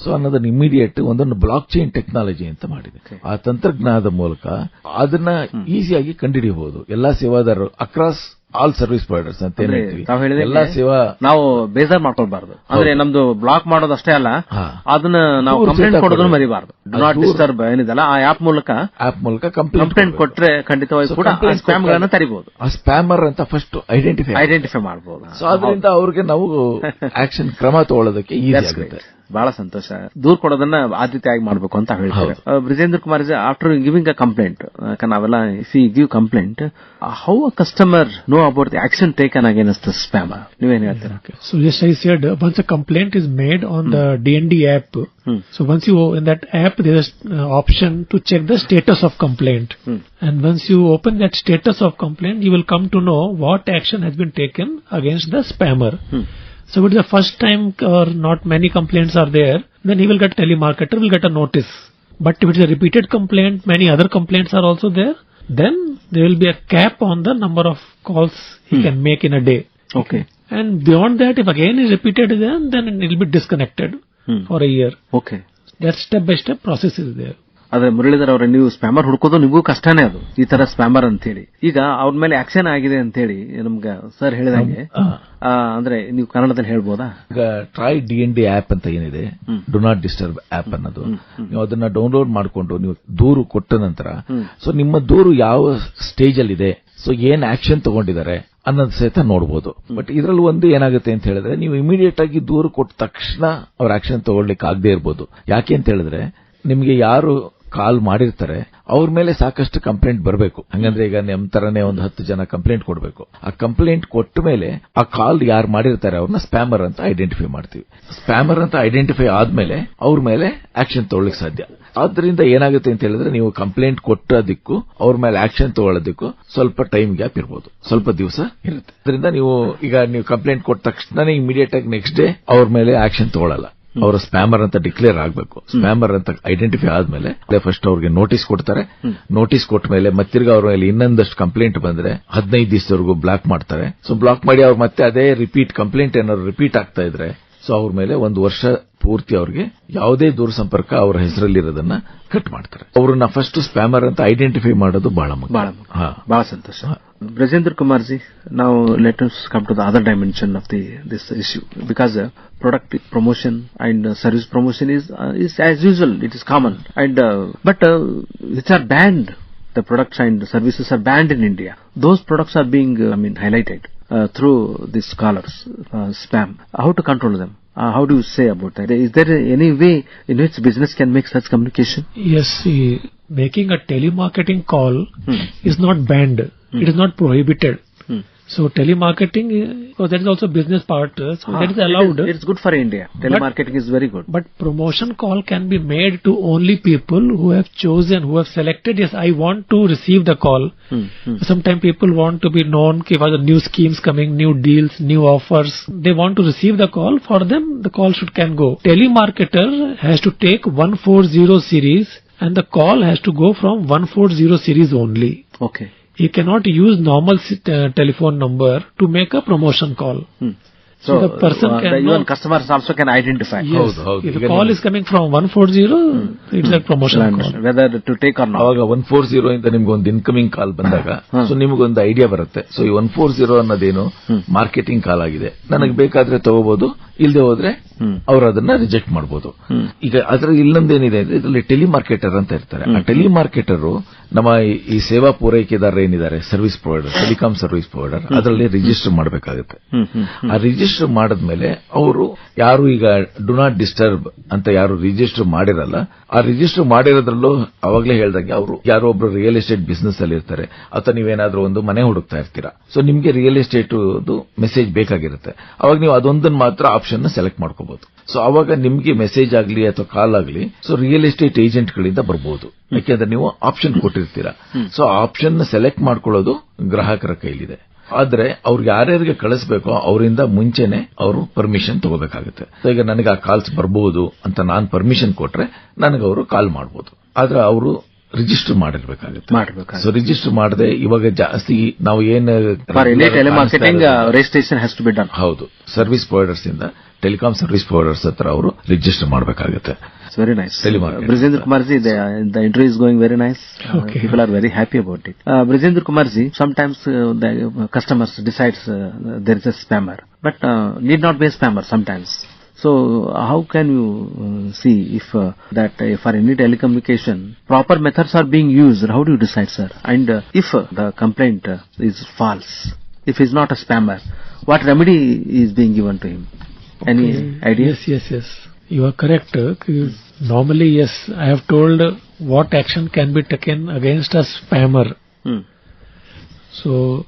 ಸೊ ಅನ್ನೋದನ್ನ ಇಮಿಡಿಯೇಟ್ ಒಂದೊಂದು ಬ್ಲಾಕ್ ಚೈನ್ ಟೆಕ್ನಾಲಜಿ ಅಂತ ಮಾಡಿದೆ. ಆ ತಂತ್ರಜ್ಞಾನದ ಮೂಲಕ ಅದನ್ನ ಈಸಿಯಾಗಿ ಕಂಡುಹಿಡಿಯಬಹುದು. ಎಲ್ಲಾ ಸೇವಾದಾರರು ಅಕ್ರಾಸ್ ಆಲ್ ಸರ್ವಿಸ್ ಪ್ರೊವೈಡರ್ಸ್ ಅಂತ ಏನ್ ಹೇಳ್ತೀವಿ? ಹೇಳಿದಂಗೆ ಎಲ್ಲಾ ಸೇವಾ ನಾವು ಬೇಜಾರ್ ಮಾಡ್ಕೊಳ್ಬಾರ್ದು. ಅಂದ್ರೆ ನಮ್ದು ಬ್ಲಾಕ್ ಮಾಡೋದು ಅಷ್ಟೇ ಅಲ್ಲ ಅದನ್ನ ನಾವು ಕಂಪ್ಲೇಂಟ್ ಕೊಡೋದನ್ನು. ಮರಿಬಾರ್ದು. ಡು ನಾಟ್ ಡಿಸ್ಟರ್ಬ್ ಏನಿದಲ್ಲ ಆ ಆಪ್ ಮೂಲಕ ಆಪ್ ಮೂಲಕ ಕಂಪ್ಲೇಂಟ್ ಕೊಟ್ರೆ ಖಂಡಿತವಾಗಿ ಕೂಡ ಆ ಸ್ಪ್ಯಾಮ್ ಗಳನ್ನ ತರಿಬಹುದು ಆ ಸ್ಪ್ಯಾಮರ್ ಅಂತ ಫಸ್ಟ್ ಐಡೆಂಟಿಫೈ ಐಡೆಂಟಿಫೈ ಮಾಡಬಹುದು ಸೊ ಅದರಿಂದ ಅವ್ರಿಗೆ ನಾವು ಆಕ್ಷನ್ ಕ್ರಮ ತಗೊಳ್ಳೋದಕ್ಕೆ ಈಸಿ ಆಗುತ್ತೆ. ಬಹಳ ಸಂತೋಷ ದೂರ್ ಕೊಡೋದನ್ನ ಆದ್ಯತೆಯಾಗಿ ಮಾಡಬೇಕು ಅಂತ ಹೇಳ್ತಾರೆ Uh, Brijendra Kumar after giving a complaint ನಾವೆಲ್ಲ see give complaint how a customer know about the action taken against the spam ನೀವೇನ್ ಹೇಳ್ತೀರಾ So I uh, once a complaint is made on the DND app, so once you in that app there is uh, option to check the status of complaint, and once you open that status of complaint, you will come to know what action has been taken against the spammer. So if it's the first time or not many complaints are there, then he will get telemarketer will get a notice. But if it's a repeated complaint, many other complaints are also there, then there will be a cap on the number of calls he hmm. can make in a day. Okay. And beyond that, if again is repeated then, then it will be disconnected hmm. for a year. Okay. That step by step process is there. ಆದ್ರೆ ಮುರಳೀಧರ್ ಅವರ ನೀವು spammer ಹುಡ್ಕೋದು ನಿಮಗೂ ಕಷ್ಟನೇ ಅದು ಈ ತರ spammer ಅಂತ ಹೇಳಿ ಈಗ ಅವ್ರ ಮೇಲೆ ಆಕ್ಷನ್ ಆಗಿದೆ ಅಂತ ಹೇಳಿ ನಮ್ಗೆ ಸರ್ ಹೇಳಿದಂಗೆ. ಅಂದ್ರೆ ನೀವು ಕನ್ನಡದಲ್ಲಿ ಹೇಳ್ಬೋದಾ? ಈಗ TRAI D N D app ಅಂತ ಏನಿದೆ ಡು ನಾಟ್ ಡಿಸ್ಟರ್ಬ್ ಆಪ್ ಅನ್ನೋದು. ನೀವು ಅದನ್ನ ಡೌನ್ಲೋಡ್ ಮಾಡಿಕೊಂಡು ನೀವು ದೂರು ಕೊಟ್ಟ ನಂತರ ಸೊ ನಿಮ್ಮ ದೂರು ಯಾವ ಸ್ಟೇಜ್ ಅಲ್ಲಿ ಇದೆ ಸೊ ಏನ್ ಆಕ್ಷನ್ ತಗೊಂಡಿದ್ದಾರೆ ಅನ್ನೋದು ಸಹಿತ ನೋಡಬಹುದು ಬಟ್ ಇದರಲ್ಲಿ ಒಂದು ಏನಾಗುತ್ತೆ ಅಂತ ಹೇಳಿದ್ರೆ ನೀವು ಇಮಿಡಿಯೇಟ್ ಆಗಿ ದೂರು ಕೊಟ್ಟ ತಕ್ಷಣ ಅವ್ರ ಆಕ್ಷನ್ ತಗೊಳ್ಲಿಕ್ಕೆ ಆಗದೆ ಇರಬಹುದು ಯಾಕೆ ಅಂತ ಹೇಳಿದ್ರೆ ನಿಮಗೆ ಯಾರು ಕಾಲ್ ಮಾಡಿರ್ತಾರೆ, ಅವ್ರ ಮೇಲೆ ಸಾಕಷ್ಟು ಕಂಪ್ಲೇಂಟ್ ಬರಬೇಕು. ಹಂಗಂದ್ರೆ ಈಗ ನಿಮ್ ತರನೇ ಒಂದು ಹತ್ತು ಜನ ಕಂಪ್ಲೇಂಟ್ ಕೊಡಬೇಕು. ಆ ಕಂಪ್ಲೇಂಟ್ ಕೊಟ್ಟ ಮೇಲೆ ಆ ಕಾಲ್ ಯಾರು ಮಾಡಿರ್ತಾರೆ ಅವ್ರನ್ನ ಸ್ಪ್ಯಾಮರ್ ಅಂತ ಐಡೆಂಟಿಫೈ ಮಾಡ್ತೀವಿ. ಸ್ಪ್ಯಾಮರ್ ಅಂತ ಐಡೆಂಟಿಫೈ ಆದ್ಮೇಲೆ ಅವ್ರ ಮೇಲೆ ಆಕ್ಷನ್ ತಗೊಳ್ಳಿಕ್ ಸಾಧ್ಯ. ಆದ್ರಿಂದ ಏನಾಗುತ್ತೆ ಅಂತ ಹೇಳಿದ್ರೆ ನೀವು ಕಂಪ್ಲೇಂಟ್ ಕೊಟ್ಟೋದಕ್ಕೂ ಅವ್ರ ಮೇಲೆ ಆಕ್ಷನ್ ತಗೊಳ್ಳೋದಕ್ಕೂ ಸ್ವಲ್ಪ ಟೈಮ್ ಗ್ಯಾಪ್ ಇರಬಹುದು ಸ್ವಲ್ಪ ದಿವಸ ಇರುತ್ತೆ. ಅದರಿಂದ ನೀವು ಈಗ ನೀವು ಕಂಪ್ಲೇಂಟ್ ಕೊಟ್ಟ ತಕ್ಷಣ ಇಮಿಡಿಯೇಟ್ ಆಗಿ ನೆಕ್ಸ್ಟ್ ಡೇ ಅವ್ರ ಮೇಲೆ ಆಕ್ಷನ್ ತಗೊಳ್ಳಲ್ಲ. ಅವರ ಸ್ಪ್ಯಾಮರ್ ಅಂತ ಡಿಕ್ಲೇರ್ ಆಗಬೇಕು. ಸ್ಪ್ಯಾಮರ್ ಅಂತ ಐಡೆಂಟಿಫೈ ಆದ್ಮೇಲೆ ಫಸ್ಟ್ ಅವ್ರಿಗೆ ನೋಟಿಸ್ ಕೊಡ್ತಾರೆ. ನೋಟಿಸ್ ಕೊಟ್ಟ ಮೇಲೆ ಮತ್ತಿರ್ಗ ಅವ್ರ ಮೇಲೆ ಇನ್ನೊಂದಷ್ಟು ಕಂಪ್ಲೇಂಟ್ ಬಂದ್ರೆ ಹದಿನೈದು ದಿವಸವರೆಗೂ ಬ್ಲಾಕ್ ಮಾಡ್ತಾರೆ. ಸೊ ಬ್ಲಾಕ್ ಮಾಡಿ ಅವ್ರು ಮತ್ತೆ ಅದೇ ರಿಪೀಟ್ ಕಂಪ್ಲೇಂಟ್ ಏನಾದ್ರು ರಿಪೀಟ್ ಆಗ್ತಾ ಇದ್ರೆ ಸೊ ಅವ್ರ ಮೇಲೆ ಒಂದು ವರ್ಷ ಪೂರ್ತಿ ಅವ್ರಿಗೆ ಯಾವುದೇ ದೂರ ಸಂಪರ್ಕ ಅವರ ಹೆಸರಲ್ಲಿರೋದನ್ನ ಕಟ್ ಮಾಡ್ತಾರೆ. ಅವ್ರನ್ನ ಫಸ್ಟ್ ಸ್ಪ್ಯಾಮರ್ ಅಂತ ಐಡೆಂಟಿಫೈ ಮಾಡೋದು ಬಹಳ ಮುಖ್ಯ. ಬಹಳ ಮುಖ್ಯ. Brajendra Kumarji, now let us come to the other dimension of the this issue because uh, product promotion and uh, service promotion is uh, is as usual, it is common, and uh, but uh, which are banned, the products and services are banned in India. Those products are being, uh, I mean, highlighted through these callers spam. How to control them? Uh, how do you say about that? Is there any way in which business can make such communication? Yes, see, making a telemarketing call hmm. is not banned. It is not prohibited. Hmm. So telemarketing, uh, so that is also business part. So that is Ah, allowed. It is, it's good for India. Telemarketing is very good. But promotion call can be made to only people who have chosen, who have selected, yes, I want to receive the call. Hmm, hmm. Sometimes people want to be known, if the new schemes coming, new deals, new offers. They want to receive the call. For them, the call should can go. Telemarketer has to take 140 series and the call has to go from 140 series only. Okay. He cannot use normal uh, telephone number to make a promotion call. Hmm. So the person uh, can even customers also can identify. Yes. how, how, If the call is coming from 140, it's a promotion Shall call. Whether to take or not. ಅವಾಗ one four zero ಇಂದ ನಿಮ್ಗೆ ಒಂದು incoming call ಬಂದಾಗ so ನಿಮಗೊಂದು idea ಬರುತ್ತೆ so ಈ one four zero ಅನ್ನೋದೇನು marketing call ಆಗಿದೆ ನನಗೆ ಬೇಕಾದ್ರೆ ತಗೋಬಹುದು ಇಲ್ಲದೆ ಹೋದ್ರೆ ಅವರು ಅದನ್ನ ರಿಜೆಕ್ಟ್ ಮಾಡಬಹುದು ಈಗ ಅದರ ಇಲ್ಲೊಂದೇನಿದೆ ಅಂದ್ರೆ ಇದರಲ್ಲಿ ಟೆಲಿಮಾರ್ಕೆಟರ್ ಅಂತ ಇರ್ತಾರೆ. ಆ ಟೆಲಿಮಾರ್ಕೆಟರ್ ನಮ್ಮ ಈ- ಸೇವಾ ಪೂರೈಕೆದಾರರು ಏನಿದ್ದಾರೆ service provider telecom service provider ಅದರಲ್ಲಿ ರಿಜಿಸ್ಟರ್ ಮಾಡಬೇಕಾಗುತ್ತೆ. ಆ ರಿಜಿಸ್ಟರ್ ಮಾಡಿದ್ಮೇಲೆ ಅವರು ಯಾರು ಈಗ ಡು ನಾಟ್ ಡಿಸ್ಟರ್ಬ್ ಅಂತ ಯಾರು ರಿಜಿಸ್ಟರ್ ಮಾಡಿರಲ್ಲ ಆ ರಿಜಿಸ್ಟರ್ ಮಾಡಿರೋದ್ರಲ್ಲೂ ಅವಾಗಲೇ ಹೇಳ್ದಂಗೆ ಅವರು ಯಾರೋ ಒಬ್ರು ರಿಯಲ್ ಎಸ್ಟೇಟ್ ಬಿಸ್ನೆಸ್ ಅಲ್ಲಿ ಇರ್ತಾರೆ. ಅಥವಾ ನೀವೇನಾದ್ರೂ ಒಂದು ಮನೆ ಹುಡುಕ್ತಾ ಇರ್ತೀರಾ. ಸೊ ನಿಮ್ಗೆ ರಿಯಲ್ ಎಸ್ಟೇಟ್ ಮೆಸೇಜ್ ಬೇಕಾಗಿರುತ್ತೆ. ಅವಾಗ ನೀವು ಅದೊಂದನ್ನು ಮಾತ್ರ ಆಪ್ಷನ್ ಸೆಲೆಕ್ಟ್ ಮಾಡ್ಕೋಬಹುದು ಸೊ ಅವಾಗ ನಿಮ್ಗೆ ಮೆಸೇಜ್ ಆಗಲಿ ಅಥವಾ ಕಾಲ್ ಆಗಲಿ ಸೊ ರಿಯಲ್ ಎಸ್ಟೇಟ್ ಏಜೆಂಟ್ ಗಳಿಂದ ಬರಬಹುದು ಯಾಕೆಂದ್ರೆ ನೀವು ಆಪ್ಷನ್ ಕೊಟ್ಟಿರ್ತೀರಾ. ಸೊ ಆಪ್ಷನ್ ಸೆಲೆಕ್ಟ್ ಮಾಡ್ಕೊಳ್ಳೋದು ಗ್ರಾಹಕರ ಕೈಲಿದೆ. ಆದ್ರೆ ಅವ್ರಿಗೆ ಯಾರ್ಯಾರಿಗೆ ಕಳಿಸ್ಬೇಕೋ ಅವರಿಂದ ಮುಂಚೆನೆ ಅವರು ಪರ್ಮಿಷನ್ ತಗೋಬೇಕಾಗುತ್ತೆ. ಈಗ ನನಗೆ ಆ ಕಾಲ್ಸ್ ಬರಬಹುದು ಅಂತ ನಾನು ಪರ್ಮಿಷನ್ ಕೊಟ್ರೆ ನನಗೆ ಅವರು ಕಾಲ್ ಮಾಡಬಹುದು ಆದ್ರೆ ಅವರು ರಿಜಿಸ್ಟರ್ ಮಾಡಿರ್ಬೇಕಾಗುತ್ತೆ. ಸೊ ರಿಜಿಸ್ಟರ್ ಮಾಡದೆ ಇವಾಗ ಜಾಸ್ತಿ ನಾವು ಏನ್ ರಿಜಿಸ್ಟ್ರೇಷನ್ ಹೌದು. ಸರ್ವಿಸ್ ಪ್ರೊವೈಡರ್ಸ್ ಇಂದ ಟೆಲಿಕಾಂ ಸರ್ವಿಸ್ ಪ್ರೊವೈಡರ್ಸ್ ಹತ್ರ ಅವರು ರಿಜಿಸ್ಟರ್ ಮಾಡಬೇಕಾಗುತ್ತೆ. Very nice Brijendra Kumar ji the interview is going very nice people are very happy about it Brijendra Kumar ji sometimes customers decides there is a spammer but need not be spammer sometimes but need not be a spammer sometimes. So how can you uh, see if uh, that uh, for any telecommunication proper methods are being used? How do you decide, sir? And uh, if uh, the complaint uh, is false, if he's not a spammer, what remedy is being given to him? Any idea? Yes, yes, yes. You are correct. Normally, yes, I have told what action can be taken against a spammer. Hmm. So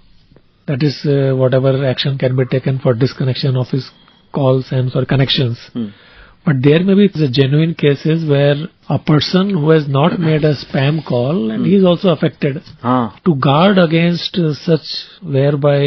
that is uh, whatever action can be taken for disconnection of his calls and for connections. Hmm. But there may be genuine cases where a person who has not made a spam call and he is also affected. Ah. To guard against such whereby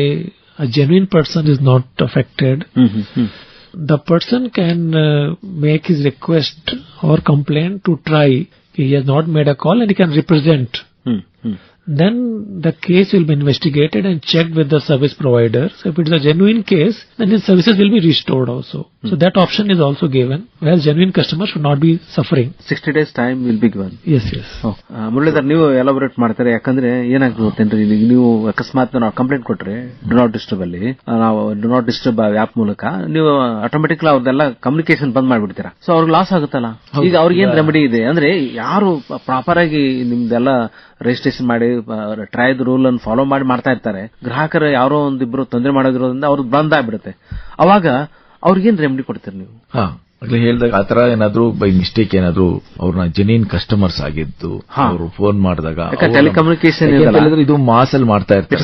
a genuine person is not affected, Hmm, hmm, hmm. the person can uh, make his request or complaint to try. He has not made a call and he can represent. Hmm, hmm. Then the case will be investigated and checked with the service provider. So if it's is a genuine case, then his services will be restored also. Mm. So that option is also given, whereas genuine customers should not be suffering. 60 days time will be given. Yes, yes. Oh. Muralidhar ನೀವು elaborate ಮಾಡ್ತಾರೆ ಯಾಕಂದ್ರೆ ಏನಾಗ್ತದೆ ಗೊತ್ತೇನ್ರಿ ಈಗ ನೀವು ಅಕಸ್ಮಾತ್ ನಾವು complaint ಕೊಟ್ರೆ ಡು ನಾಟ್ ಡಿಸ್ಟರ್ಬ್ ಅಲ್ಲಿ ನಾವು ಡು ನಾಟ್ ಡಿಸ್ಟರ್ಬ್ ಆಪ್ ಮೂಲಕ ನೀವು ಆಟೋಮೆಟಿಕ್ಲಿ ಅವ್ರದೆಲ್ಲ ಕಮ್ಯುನಿಕೇಶನ್ ಬಂದ್ ಮಾಡ್ಬಿಡ್ತೀರಾ ಸೊ ಅವ್ರಿಗೆ ಲಾಸ್ ಆಗುತ್ತಲ್ಲ ಈಗ ಅವ್ರಿಗೆ ಏನ್ ರೆಮಿಡಿ ಇದೆ ಅಂದ್ರೆ ಯಾರು ಪ್ರಾಪರ್ ಆಗಿ ನಿಮ್ದೆಲ್ಲ ರಿಜಿಸ್ಟ್ರೇಷನ್ ಮಾಡಿ ಟ್ರೈದ್ ರೂಲ್ ಅನ್ನು ಫಾಲೋ ಮಾಡಿ ಮಾಡ್ತಾ ಇರ್ತಾರೆ. ಗ್ರಾಹಕರು ಯಾರೋ ಒಂದಿಬ್ರು ತೊಂದರೆ ಮಾಡೋದ್ರಿಂದ ಅವ್ರದ್ದು ಬಂದ್ ಆಗ್ಬಿಡುತ್ತೆ. ಅವಾಗ ಅವ್ರಿಗೇನ್ ರೆಮಿಡಿ ಕೊಡ್ತೀರಿ ನೀವು? ಆಗ್ಲೇ ಹೇಳಿದಾಗ ಆತರ ಏನಾದ್ರು ಬೈ ಮಿಸ್ಟೇಕ್ ಏನಾದ್ರು ಅವ್ರನ್ನ ಜನೀನ್ ಕಸ್ಟಮರ್ಸ್ ಆಗಿದ್ದು ಅವರು ಫೋನ್ ಮಾಡಿದಾಗ ಟೆಲಿಕಮ್ಯುನಿಕೇಶನ್ ಇದು ಮಾಸಲ್ ಮಾಡ್ತಾ ಇರ್ತಾರೆ.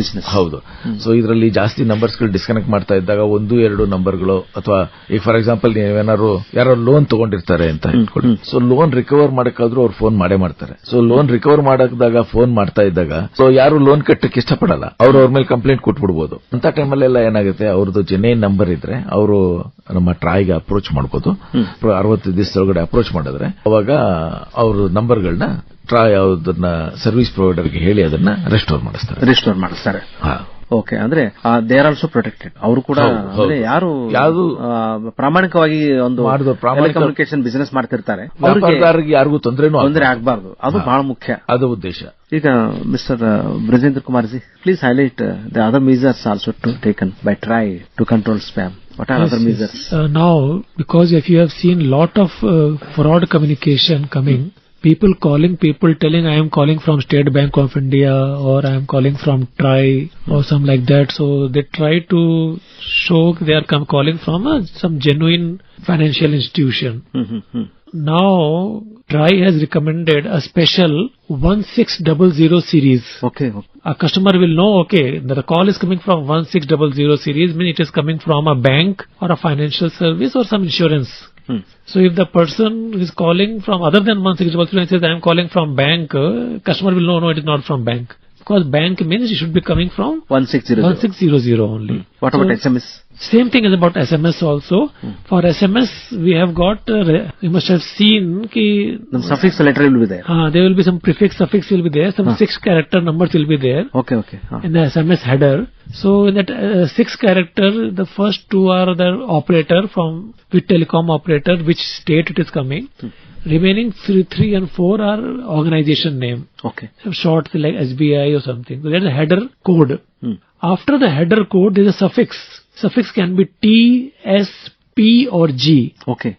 ಬಿಸ್ನೆಸ್ ಹೌದು. ಸೊ ಇದರಲ್ಲಿ ಜಾಸ್ತಿ ನಂಬರ್ಸ್ಗಳು ಡಿಸ್ಕನೆಕ್ಟ್ ಮಾಡ್ತಾ ಇದ್ದಾಗ ಒಂದು ಎರಡು ನಂಬರ್ಗಳು ಅಥವಾ ಈಗ ಫಾರ್ ಎಕ್ಸಾಂಪಲ್ ನೀವೇನಾದ್ರು ಯಾರೋ ಲೋನ್ ತಗೊಂಡಿರ್ತಾರೆ ಅಂತ ಹೇಳ್ಕೊಂಡು ಸೊ ಲೋನ್ ರಿಕವರ್ ಮಾಡಕ್ಕಾದ್ರೂ ಅವ್ರು ಫೋನ್ ಮಾಡೇ ಮಾಡ್ತಾರೆ. ಸೊ ಲೋನ್ ರಿಕವರ್ ಮಾಡಕ್ದಾಗ ಫೋನ್ ಮಾಡ್ತಾ ಇದ್ದಾಗ ಸೊ ಯಾರು ಲೋನ್ ಕಟ್ಟಕ್ಕೆ ಇಷ್ಟಪಡಲ್ಲ. ಅವ್ರು ಅವ್ರ ಮೇಲೆ ಕಂಪ್ಲೇಂಟ್ ಕೊಟ್ಬಿಡ್ಬೋದು. ಅಂತ ಟೈಮಲ್ಲೆಲ್ಲ ಏನಾಗುತ್ತೆ? ಅವ್ರದ್ದು ಜೆನ್ಯೂನ್ ನಂಬರ್ ಇದ್ರೆ ಅವರು ನಮ್ಮ ಟ್ರಾಯ್ಗೆ ಅಪ್ರೋಚ್ ಮಾಡ್ಬೋದು ಅರವತ್ತು ಒಳಗಡೆ ಅಪ್ರೋಚ್ ಮಾಡಿದ್ರೆ ಅವಾಗ ಅವ್ರ ನಂಬರ್ಗಳನ್ನ ಟ್ರಾಯ್ ಅದನ್ನ ಸರ್ವಿಸ್ ಪ್ರೊವೈಡರ್ಗೆ ಹೇಳಿ ಅದನ್ನ ರೆಸ್ಟೋರ್ ಮಾಡಿಸ್ತಾರೆ. ರೆಸ್ಟೋರ್ ಮಾಡಿಸ್ತಾರೆ. ಓಕೆ ಅಂದ್ರೆ ದೇ ಆರ್ ಆಲ್ಸೋ ಪ್ರೊಟೆಕ್ಟೆಡ್ ಅವರು ಕೂಡ ಯಾರು ಯಾವ್ದು ಪ್ರಾಮಾಣಿಕವಾಗಿ ಒಂದು ಕಮ್ಯುನಿಕೇಶನ್ ಬಿಸಿನೆಸ್ ಮಾಡ್ತಿರ್ತಾರೆ. ಯಾರಿಗೂ ತೊಂದರೆನೂ ತೊಂದರೆ ಆಗಬಾರ್ದು. ಅದು ಬಹಳ ಮುಖ್ಯ. ಅದು ಉದ್ದೇಶ. ಈಗ mister Brajendra Kumar ji please highlight the other measures also to taken by TRAI to control spam What are yes, other measures? Yes. Uh, now, because if you have seen lot of uh, fraud communication coming, mm. people calling, people telling I am calling from State Bank of India or I am calling from Try mm. or some like that. So they try to show they are come calling from uh, some genuine financial institution. Mm-hmm. Now, Try has recommended a special 1600 series. Okay. A customer will know, okay, the call is coming from 1600 series, means it is coming from a bank or a financial service or some insurance. Hmm. So if the person is calling from other than 1600 series and says, I am calling from bank, uh, customer will know, no, it is not from bank. Because bank means it should be coming from 1600, 1600 only. Hmm. What so about SMS? Same thing is about SMS also. Hmm. For SMS, we have got, uh, you must have seen ki, some suffix letter will be there. Uh, there will be some prefix, suffix will be there, some huh. six character numbers will be there. Okay, okay. Huh. In the SMS header. So, in that uh, six character, the first two are the operator from which telecom operator, which state it is coming. Hmm. Remaining three, three and four are organization name. Okay. Some short like SBI or something. So, a header code. Hmm. After the header code, there is a suffix Suffix can be T, S, P or G. Okay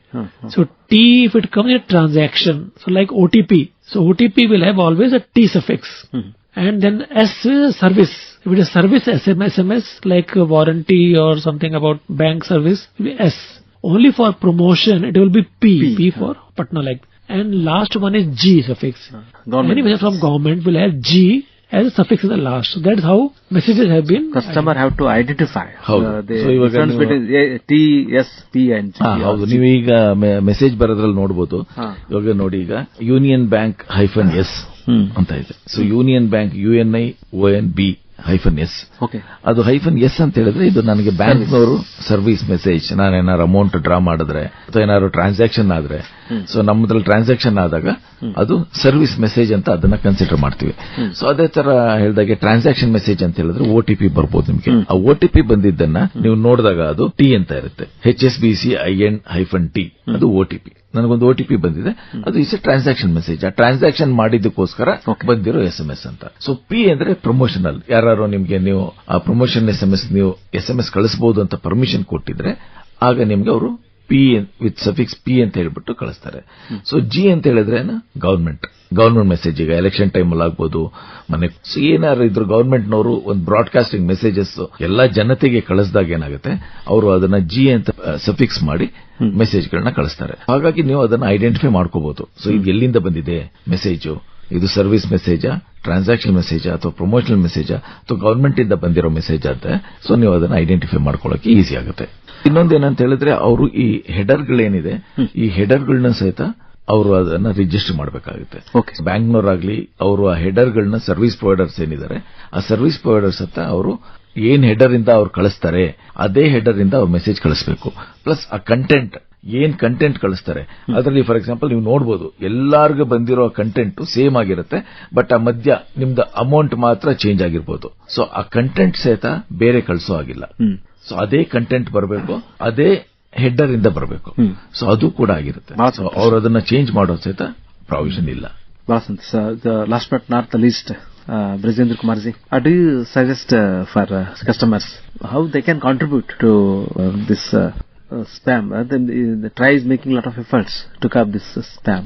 So T, if it comes in a transaction, so like OTP. So OTP will have always a T suffix. Hmm. And then S is a service. If it is service SMS, SMS like a warranty or something about bank service, it will be S. Only for promotion, it will be P. P, for Patna like. And last one is G suffix. government. Any message from government will have G as a suffix in the last. So that's how messages have been. Customer have to identify ಹೌದು. So ಇವಾಗ ನೀವು- T S P and ಹಾ, ಹೌದು ನೀವು ಈಗ message ಬರೋದ್ರಲ್ಲಿ ನೋಡಬಹುದು ಹಾ. ಇವಾಗ ನೋಡಿ ಈಗ ಯೂನಿಯನ್ ಬ್ಯಾಂಕ್ ಹೈಫನ್ ಎಸ್. ಅಂತ ಇದೆ so union bank U N I O N B hyphen S okay ಅದು ಹೈಫನ್ ಎಸ್ ಅಂತ ಹೇಳಿದ್ರೆ ಇದು ನನಗೆ ಬ್ಯಾಂಕ್ನವರು ಸರ್ವಿಸ್ ಮೆಸೇಜ್ ನಾನು ಏನಾದ್ರು ಅಮೌಂಟ್ ಡ್ರಾ ಮಾಡಿದ್ರೆ ಅಥವಾ ಏನಾದ್ರು ಟ್ರಾನ್ಸಾಕ್ಷನ್ ಆದ್ರೆ ಸೊ ನಮ್ಮದ್ರಲ್ಲಿ ಟ್ರಾನ್ಸಾಕ್ಷನ್ ಆದಾಗ ಅದು ಸರ್ವಿಸ್ ಮೆಸೇಜ್ ಅಂತ ಅದನ್ನ ಕನ್ಸಿಡರ್ ಮಾಡ್ತೀವಿ. ಸೊ ಅದೇ ತರ ಹೇಳಿದಾಗ ಟ್ರಾನ್ಸಾಕ್ಷನ್ ಮೆಸೇಜ್ ಅಂತ ಹೇಳಿದ್ರೆ ಓ ಟಿ ಪಿ ಬರ್ಬೋದು ನಿಮಗೆ. ಆ ಟಿ ಪಿ ಬಂದಿದ್ದನ್ನ ನೀವು ನೋಡಿದಾಗ ಅದು ಟಿ ಅಂತ ಇರುತ್ತೆ. H S B C I N hyphen T ಅದು ಓ ಟಿ ಪಿ ನನಗೊಂದು ಟಿ ಪಿ ಬಂದಿದೆ. ಅದು ಇಸ್ ಎ ಟ್ರಾನ್ಸಾಕ್ಷನ್ ಮೆಸೇಜ್ ಆ ಟ್ರಾನ್ಸಾಕ್ಷನ್ ಮಾಡಿದ್ದಕ್ಕೋಸ್ಕರ ಬಂದಿರೋ ಎಸ್ ಎಂ ಎಸ್ ಅಂತ. ಸೊ ಪಿ ಅಂದ್ರೆ ಪ್ರಮೋಷನಲ್ ಯಾರು ನಿಮಗೆ ನೀವು ಆ ಪ್ರಮೋಷನ್ ಎಸ್ ಎಂ ಎಸ್ ನೀವು ಎಸ್ ಎಂ ಎಸ್ ಕಳಿಸಬಹುದು ಅಂತ ಪರ್ಮಿಷನ್ ಕೊಟ್ಟಿದ್ರೆ ಆಗ ನಿಮ್ಗೆ ಅವರು ಪಿ ವಿತ್ ಸಫಿಕ್ಸ್ ಪಿ ಅಂತ ಹೇಳ್ಬಿಟ್ಟು ಕಳಿಸ್ತಾರೆ. ಸೊ ಜಿ ಅಂತ ಹೇಳಿದ್ರೆ ಗವರ್ಮೆಂಟ್ ಗವರ್ಮೆಂಟ್ ಮೆಸೇಜ್ ಈಗ ಎಲೆಕ್ಷನ್ ಟೈಮ್ ಅಲ್ಲಿ ಆಗ್ಬೋದು ಮನೆ ಏನಾರು ಏನಾದ್ರು ಇದ್ರು ಗವರ್ಮೆಂಟ್ನವರು ಒಂದು ಬ್ರಾಡ್ಕಾಸ್ಟಿಂಗ್ ಮೆಸೇಜಸ್ ಎಲ್ಲಾ ಜನತೆಗೆ ಕಳಿಸಿದಾಗ ಏನಾಗುತ್ತೆ? ಅವರು ಅದನ್ನ ಜಿ ಅಂತ ಸಫಿಕ್ಸ್ ಮಾಡಿ ಮೆಸೇಜ್ಗಳನ್ನ ಕಳಿಸ್ತಾರೆ. ಹಾಗಾಗಿ ನೀವು ಅದನ್ನ ಐಡೆಂಟಿಫೈ ಮಾಡ್ಕೋಬಹುದು ಸೊ ಇದು ಎಲ್ಲಿಂದ ಬಂದಿದೆ? ಮೆಸೇಜು ಇದು ಸರ್ವಿಸ್ ಮೆಸೇಜಾ ಟ್ರಾನ್ಸಾಕ್ಷನ್ ಮೆಸೇಜಾ ಅಥವಾ ಪ್ರಮೋಷನಲ್ ಮೆಸೇಜಾ ಅಥವಾ ಗವರ್ಮೆಂಟ್ ಇಂದ ಬಂದಿರೋ ಮೆಸೇಜ್ ಅಂತ ಸೊ ನೀವು ಅದನ್ನ ಐಡೆಂಟಿಫೈ ಮಾಡ್ಕೊಳ್ಳೋಕೆ ಈಸಿ ಆಗುತ್ತೆ. ಇನ್ನೊಂದೇನಂತ ಹೇಳಿದ್ರೆ ಅವರು ಈ ಹೆಡರ್ಗಳೇನಿದೆ ಈ ಹೆಡರ್ಗಳನ್ನ ಸಹಿತ ಅವರು ಅದನ್ನ ರಿಜಿಸ್ಟರ್ ಮಾಡಬೇಕಾಗುತ್ತೆ. ಬ್ಯಾಂಕ್ನವರಾಗ್ಲಿ ಅವರು ಆ ಹೆಡರ್ಗಳನ್ನ ಸರ್ವಿಸ್ ಪ್ರೊವೈಡರ್ಸ್ ಏನಿದ್ದಾರೆ ಆ ಸರ್ವಿಸ್ ಪ್ರೊವೈಡರ್ಸ್ ಹತ್ರ ಅವರು ಏನ್ ಹೆಡರ್ ಇಂದ ಅವ್ರು ಕಳಿಸ್ತಾರೆ ಅದೇ ಹೆಡರ್ ಇಂದ ಅವ್ರು ಮೆಸೇಜ್ ಕಳಿಸಬೇಕು. ಪ್ಲಸ್ ಆ ಕಂಟೆಂಟ್ ಏನ್ ಕಂಟೆಂಟ್ ಕಳಿಸ್ತಾರೆ. ಅದರಲ್ಲಿ ಫಾರ್ ಎಕ್ಸಾಂಪಲ್ ನೀವು ನೋಡಬಹುದು ಎಲ್ಲಾರ್ಗು ಬಂದಿರೋ ಕಂಟೆಂಟ್ ಸೇಮ್ ಆಗಿರುತ್ತೆ ಬಟ್ ಆ ಮಧ್ಯ ನಿಮ್ದು ಅಮೌಂಟ್ ಮಾತ್ರ ಚೇಂಜ್ ಆಗಿರ್ಬೋದು. ಸೊ ಆ ಕಂಟೆಂಟ್ ಸಹಿತ ಬೇರೆ ಕಳಿಸೋ ಆಗಿಲ್ಲ ಸೊ ಅದೇ ಕಂಟೆಂಟ್ ಬರಬೇಕು ಅದೇ ಹೆಡ್ಡರ್ ಇಂದ ಬರಬೇಕು. ಸೊ ಅದು ಕೂಡ ಆಗಿರುತ್ತೆ. ಅವರು ಅವ್ರು ಅದನ್ನ ಚೇಂಜ್ ಮಾಡೋ ಸಹಿತ ಪ್ರಾವಿಷನ್ ಇಲ್ಲ. ಬಹಳ ಸಂತೋಷ last but not the least Brajendra Kumar ji do you suggest for customers how they can contribute to this spam the try making lot a lot of efforts to curb this we spam.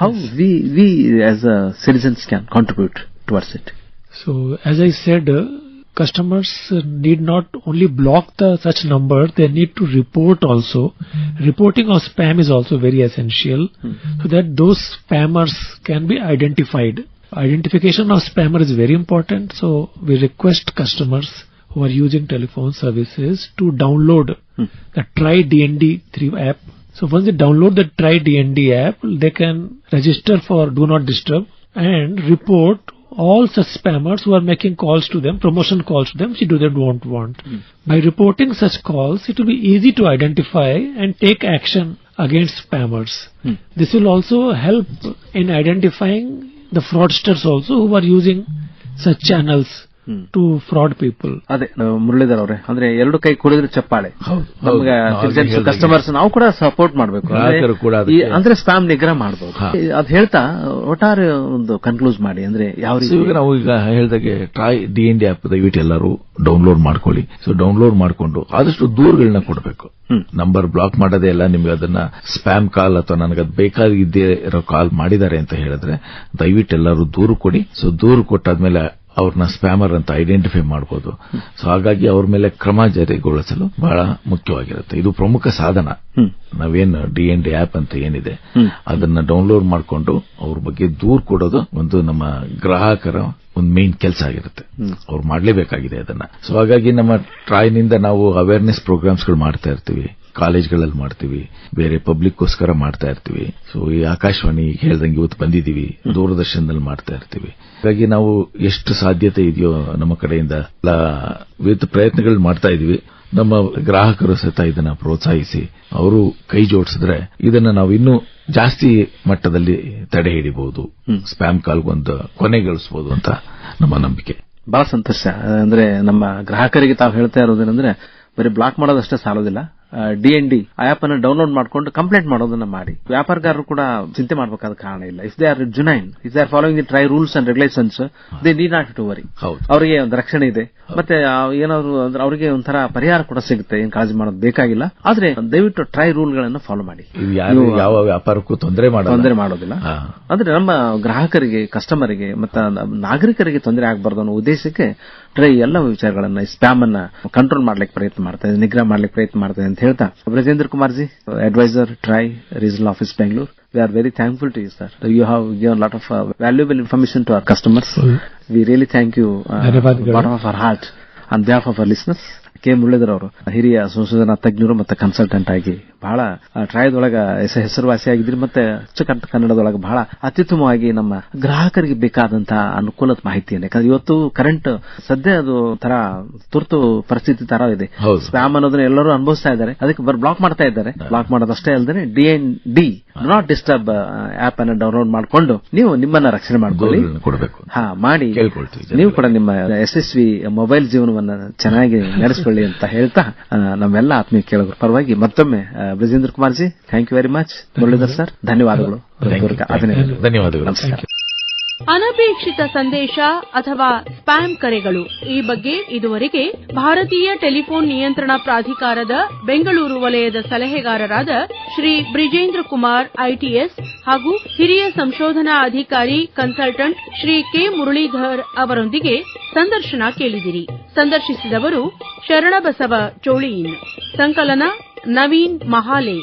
How we we as uh, citizens can contribute towards it? So as I said, uh, customers need not only block the such number, they need to report also. Mm-hmm. Reporting of spam is also very essential mm-hmm. so that those spammers can be identified. Identification of spammer is very important, so we request customers who are using telephone services to download hmm. the Try DND 3 app. So once they download the Try DND app, they can register for Do Not Disturb and report all such spammers who are making calls to them, promotion calls to them, which they don't want. Hmm. By reporting such calls, it will be easy to identify and take action against spammers. Hmm. This will also help in identifying the fraudsters also who are using such channels to fraud people ಅದೇ ಮುರಳೀಧರ್ ಅವರೇ. ಅಂದ್ರೆ ಎರಡು ಕೈ ಕುಡಿದ್ರೆ ಚಪ್ಪಾಳೆ. ನಮ್ಗೆ. Customers ನಾವು ಕೂಡ ಸಪೋರ್ಟ್ ಮಾಡಬೇಕು. ಅಂದ್ರೆ ಸ್ಪ್ಯಾಮ್ ನಿಗ್ರಹ ಮಾಡಬಹುದು. ಅದ್ ಹೇಳ್ತಾ ಒಟ್ಟಾರೆ ಒಂದು ಕನ್ಕ್ಲೂಸ್ ಮಾಡಿ. ಅಂದ್ರೆ ಯಾವ ರೀತಿ ನಾವು ಈಗ ಹೇಳ್ದಾಗೆ TRAI D N D app ದಯವಿಟ್ಟು ಎಲ್ಲರೂ ಡೌನ್ಲೋಡ್ ಮಾಡ್ಕೊಳ್ಳಿ. ಸೊ ಡೌನ್ಲೋಡ್ ಮಾಡ್ಕೊಂಡು ಆದಷ್ಟು ದೂರುಗಳನ್ನ ಕೊಡಬೇಕು. ಹ್ಮ್. ನಂಬರ್ ಬ್ಲಾಕ್ ಮಾಡೋದೇ ಇಲ್ಲ ನಿಮ್ಗೆ ಅದನ್ನ ಸ್ಪ್ಯಾಮ್ ಕಾಲ್ ಅಥವಾ ನನಗೆ ಅದು ಬೇಕಾಗಿದ್ದೇ ಇರೋ ಕಾಲ್ ಮಾಡಿದ್ದಾರೆ ಅಂತ ಹೇಳಿದ್ರೆ ದಯವಿಟ್ಟು ಎಲ್ಲರೂ ದೂರು ಕೊಡಿ. ಸೊ ದೂರು ಕೊಟ್ಟಾದ್ಮೇಲೆ ಅವ್ರನ್ನ ಸ್ಪ್ಯಾಮರ್ ಅಂತ ಐಡೆಂಟಿಫೈ ಮಾಡಬಹುದು ಸೊ ಹಾಗಾಗಿ ಅವ್ರ ಮೇಲೆ ಕ್ರಮ ಜಾರಿಗೊಳಿಸಲು ಬಹಳ ಮುಖ್ಯವಾಗಿರುತ್ತೆ. ಇದು ಪ್ರಮುಖ ಸಾಧನ. ನಾವೇನು ಡಿ ಎನ್ ಡಿ ಆಪ್ ಅಂತ ಏನಿದೆ ಅದನ್ನ ಡೌನ್ಲೋಡ್ ಮಾಡಿಕೊಂಡು ಅವ್ರ ಬಗ್ಗೆ ದೂರ್ ಕೊಡೋದು ಒಂದು ನಮ್ಮ ಗ್ರಾಹಕರ ಒಂದು ಮೇನ್ ಕೆಲಸ ಆಗಿರುತ್ತೆ. ಅವ್ರು ಮಾಡಲೇಬೇಕಾಗಿದೆ ಅದನ್ನ. ಸೊ ಹಾಗಾಗಿ ನಮ್ಮ ಟ್ರಾಯ್ನಿಂದ ನಾವು ಅವೇರ್ನೆಸ್ ಪ್ರೋಗ್ರಾಮ್ಸ್ಗಳು ಮಾಡ್ತಾ ಇರ್ತೀವಿ. ಕಾಲೇಜ್ಗಳಲ್ಲಿ ಮಾಡ್ತೀವಿ ಬೇರೆ ಪಬ್ಲಿಕ್ಗೋಸ್ಕರ ಮಾಡ್ತಾ ಇರ್ತೀವಿ. ಸೊ ಈ ಆಕಾಶವಾಣಿ ಹೇಳ್ದಂಗೆ ಇವತ್ತು ಬಂದಿದ್ದೀವಿ ದೂರದರ್ಶನದಲ್ಲಿ ಮಾಡ್ತಾ ಇರ್ತೀವಿ. ಹಾಗಾಗಿ ನಾವು ಎಷ್ಟು ಸಾಧ್ಯತೆ ಇದೆಯೋ ನಮ್ಮ ಕಡೆಯಿಂದ ವಿವಿಧ ಪ್ರಯತ್ನಗಳು ಮಾಡ್ತಾ ಇದೀವಿ ನಮ್ಮ ಗ್ರಾಹಕರು ಸಹಿತ ಇದನ್ನ ಪ್ರೋತ್ಸಾಹಿಸಿ ಅವರು ಕೈ ಜೋಡಿಸಿದ್ರೆ ಇದನ್ನ ನಾವು ಇನ್ನೂ ಜಾಸ್ತಿ ಮಟ್ಟದಲ್ಲಿ ತಡೆ ಹಿಡಿಬಹುದು ಸ್ಪ್ಯಾಮ್ ಕಾಲ್ಗೊಂದು ಕೊನೆಗಳಿಸಬಹುದು ಅಂತ ನಮ್ಮ ನಂಬಿಕೆ. ಬಹಳ ಸಂತೋಷ. ಅಂದ್ರೆ ನಮ್ಮ ಗ್ರಾಹಕರಿಗೆ ತಾವು ಹೇಳ್ತಾ ಇರೋದೇನಂದ್ರೆ ಬರೀ ಬ್ಲಾಕ್ ಮಾಡೋದಷ್ಟೇ ಸಾಲೋದಿಲ್ಲ. ಡಿ ಎನ್ ಡಿ ಆ ಆಪ್ ಅನ್ನು ಡೌನ್ಲೋಡ್ ಮಾಡ್ಕೊಂಡು ಕಂಪ್ಲೇಂಟ್ ಮಾಡೋದನ್ನ ಮಾಡಿ. ವ್ಯಾಪಾರಗಾರರು ಕೂಡ ಚಿಂತೆ ಮಾಡಬೇಕಾದ ಕಾರಣ ಇಲ್ಲ. If they are genuine if they are following the TRAI rules and regulations they need not to worry ಅವರಿಗೆ ಒಂದು ರಕ್ಷಣೆ ಇದೆ. ಮತ್ತೆ ಏನಾದ್ರು ಅಂದ್ರೆ ಅವರಿಗೆ ಒಂಥರ ಪರಿಹಾರ ಕೂಡ ಸಿಗುತ್ತೆ. ಏನ್ ಕಾಳಜಿ ಮಾಡೋದು ಬೇಕಾಗಿಲ್ಲ. ಆದ್ರೆ ದಯವಿಟ್ಟು ಟ್ರೈ ರೂಲ್ಗಳನ್ನು ಫಾಲೋ ಮಾಡಿ ಯಾವ ವ್ಯಾಪಾರಕ್ಕೂ ತೊಂದರೆ ತೊಂದರೆ ಮಾಡೋದಿಲ್ಲ. ಅಂದ್ರೆ ನಮ್ಮ ಗ್ರಾಹಕರಿಗೆ ಕಸ್ಟಮರ್ಗೆ ಮತ್ತೆ ನಾಗರಿಕರಿಗೆ ತೊಂದರೆ ಆಗಬಾರ್ದು ಅನ್ನೋ ಉದ್ದೇಶಕ್ಕೆ ಟ್ರೈ ಎಲ್ಲ ವಿಚಾರಗಳನ್ನ ಸ್ಪ್ಯಾಮ್ ಅನ್ನ ಕಂಟ್ರೋಲ್ ಮಾಡ್ಲಿಕ್ಕೆ ಪ್ರಯತ್ನ ಮಾಡ್ತಾ ಇದೆ ನಿಗ್ರಹ ಮಾಡ್ಲಿಕ್ಕೆ ಪ್ರಯತ್ನ ಮಾಡ್ತಾ ಇದೆ Devta, Brajendra Kumarji, uh, advisor, TRI, regional office, Bangalore. We are very thankful to you, sir. Uh, you have given a lot of uh, valuable information to our customers. Mm. We really thank you uh, bottom of our heart and behalf of our listeners. K Muralidhar ಅವರು. ಹಿರಿಯ ಸಂಶೋಧನಾ ತಜ್ಞರು ಮತ್ತು consultant ಆಗಿ ಬಹಳ ಟ್ರಾಯದೊಳಗ ಹೆಸರುವಾಸಿಯಾಗಿದ್ರಿ ಮತ್ತೆ ಅಚ್ಚುಕಟ್ಟು ಕನ್ನಡದೊಳಗೆ ಬಹಳ ಅತ್ಯುತ್ತಮವಾಗಿ ನಮ್ಮ ಗ್ರಾಹಕರಿಗೆ ಬೇಕಾದಂತಹ ಅನುಕೂಲದ ಮಾಹಿತಿಯನ್ನು. ಯಾಕಂದ್ರೆ ಇವತ್ತು ಕರೆಂಟ್ ಸದ್ಯ ಅದು ತರ ತುರ್ತು ಪರಿಸ್ಥಿತಿ ತರ ಇದೆ. ಸ್ಪ್ಯಾಮ್ ಅನ್ನೋದನ್ನ ಎಲ್ಲರೂ ಅನುಭವಿಸ್ತಾ ಇದ್ದಾರೆ. ಅದಕ್ಕೆ ಬರ್ ಬ್ಲಾಕ್ ಮಾಡ್ತಾ ಇದ್ದಾರೆ. ಬ್ಲಾಕ್ ಮಾಡೋದಷ್ಟೇ ಅಲ್ಲದೆ D N D not disturb app ಅನ್ನು ಡೌನ್ಲೋಡ್ ಮಾಡಿಕೊಂಡು ನೀವು ನಿಮ್ಮನ್ನ ರಕ್ಷಣೆ ಮಾಡ್ಕೊಳ್ಳಿ. ಹಾ ಮಾಡಿ. ನೀವು ಕೂಡ ನಿಮ್ಮ ಯಶಸ್ವಿ ಮೊಬೈಲ್ ಜೀವನವನ್ನ ಚೆನ್ನಾಗಿ ನಡೆಸಿಕೊಳ್ಳಿ ಅಂತ ಹೇಳ್ತಾ ನಮ್ಮೆಲ್ಲ ಆತ್ಮೀಯ ಕೇಳೋದ್ರ ಪರವಾಗಿ ಮತ್ತೊಮ್ಮೆ Brijendra Kumar ji thank you very much Muralidhar sir ಧನ್ಯವಾದಗಳು. ಧನ್ಯವಾದಗಳು ನಮಸ್ಕಾರ. ಅನಪೇಕ್ಷಿತ ಸಂದೇಶ ಅಥವಾ ಸ್ಪ್ಯಾಮ್ ಕರೆಗಳು. ಈ ಬಗ್ಗೆ ಇದುವರೆಗೆ ಭಾರತೀಯ ಟೆಲಿಫೋನ್ ನಿಯಂತ್ರಣ ಪ್ರಾಧಿಕಾರದ ಬೆಂಗಳೂರು ವಲಯದ ಸಲಹೆಗಾರರಾದ ಶ್ರೀ ಬ್ರಿಜೇಂದ್ರ ಕುಮಾರ್, ಐಟಿಎಸ್ ಹಾಗೂ ಹಿರಿಯ ಸಂಶೋಧನಾ ಅಧಿಕಾರಿ ಕನ್ಸಲ್ಟೆಂಟ್ ಶ್ರೀ ಕೆ ಮುರಳೀಧರ್ ಅವರೊಂದಿಗೆ ಸಂದರ್ಶನ ಕೇಳಿದಿರಿ. ಸಂದರ್ಶಿಸಿದವರು ಶರಣಬಸವ ಚೋಳಿಯಿನ್. ಸಂಕಲನ ನವೀನ್ ಮಹಾಲೆ.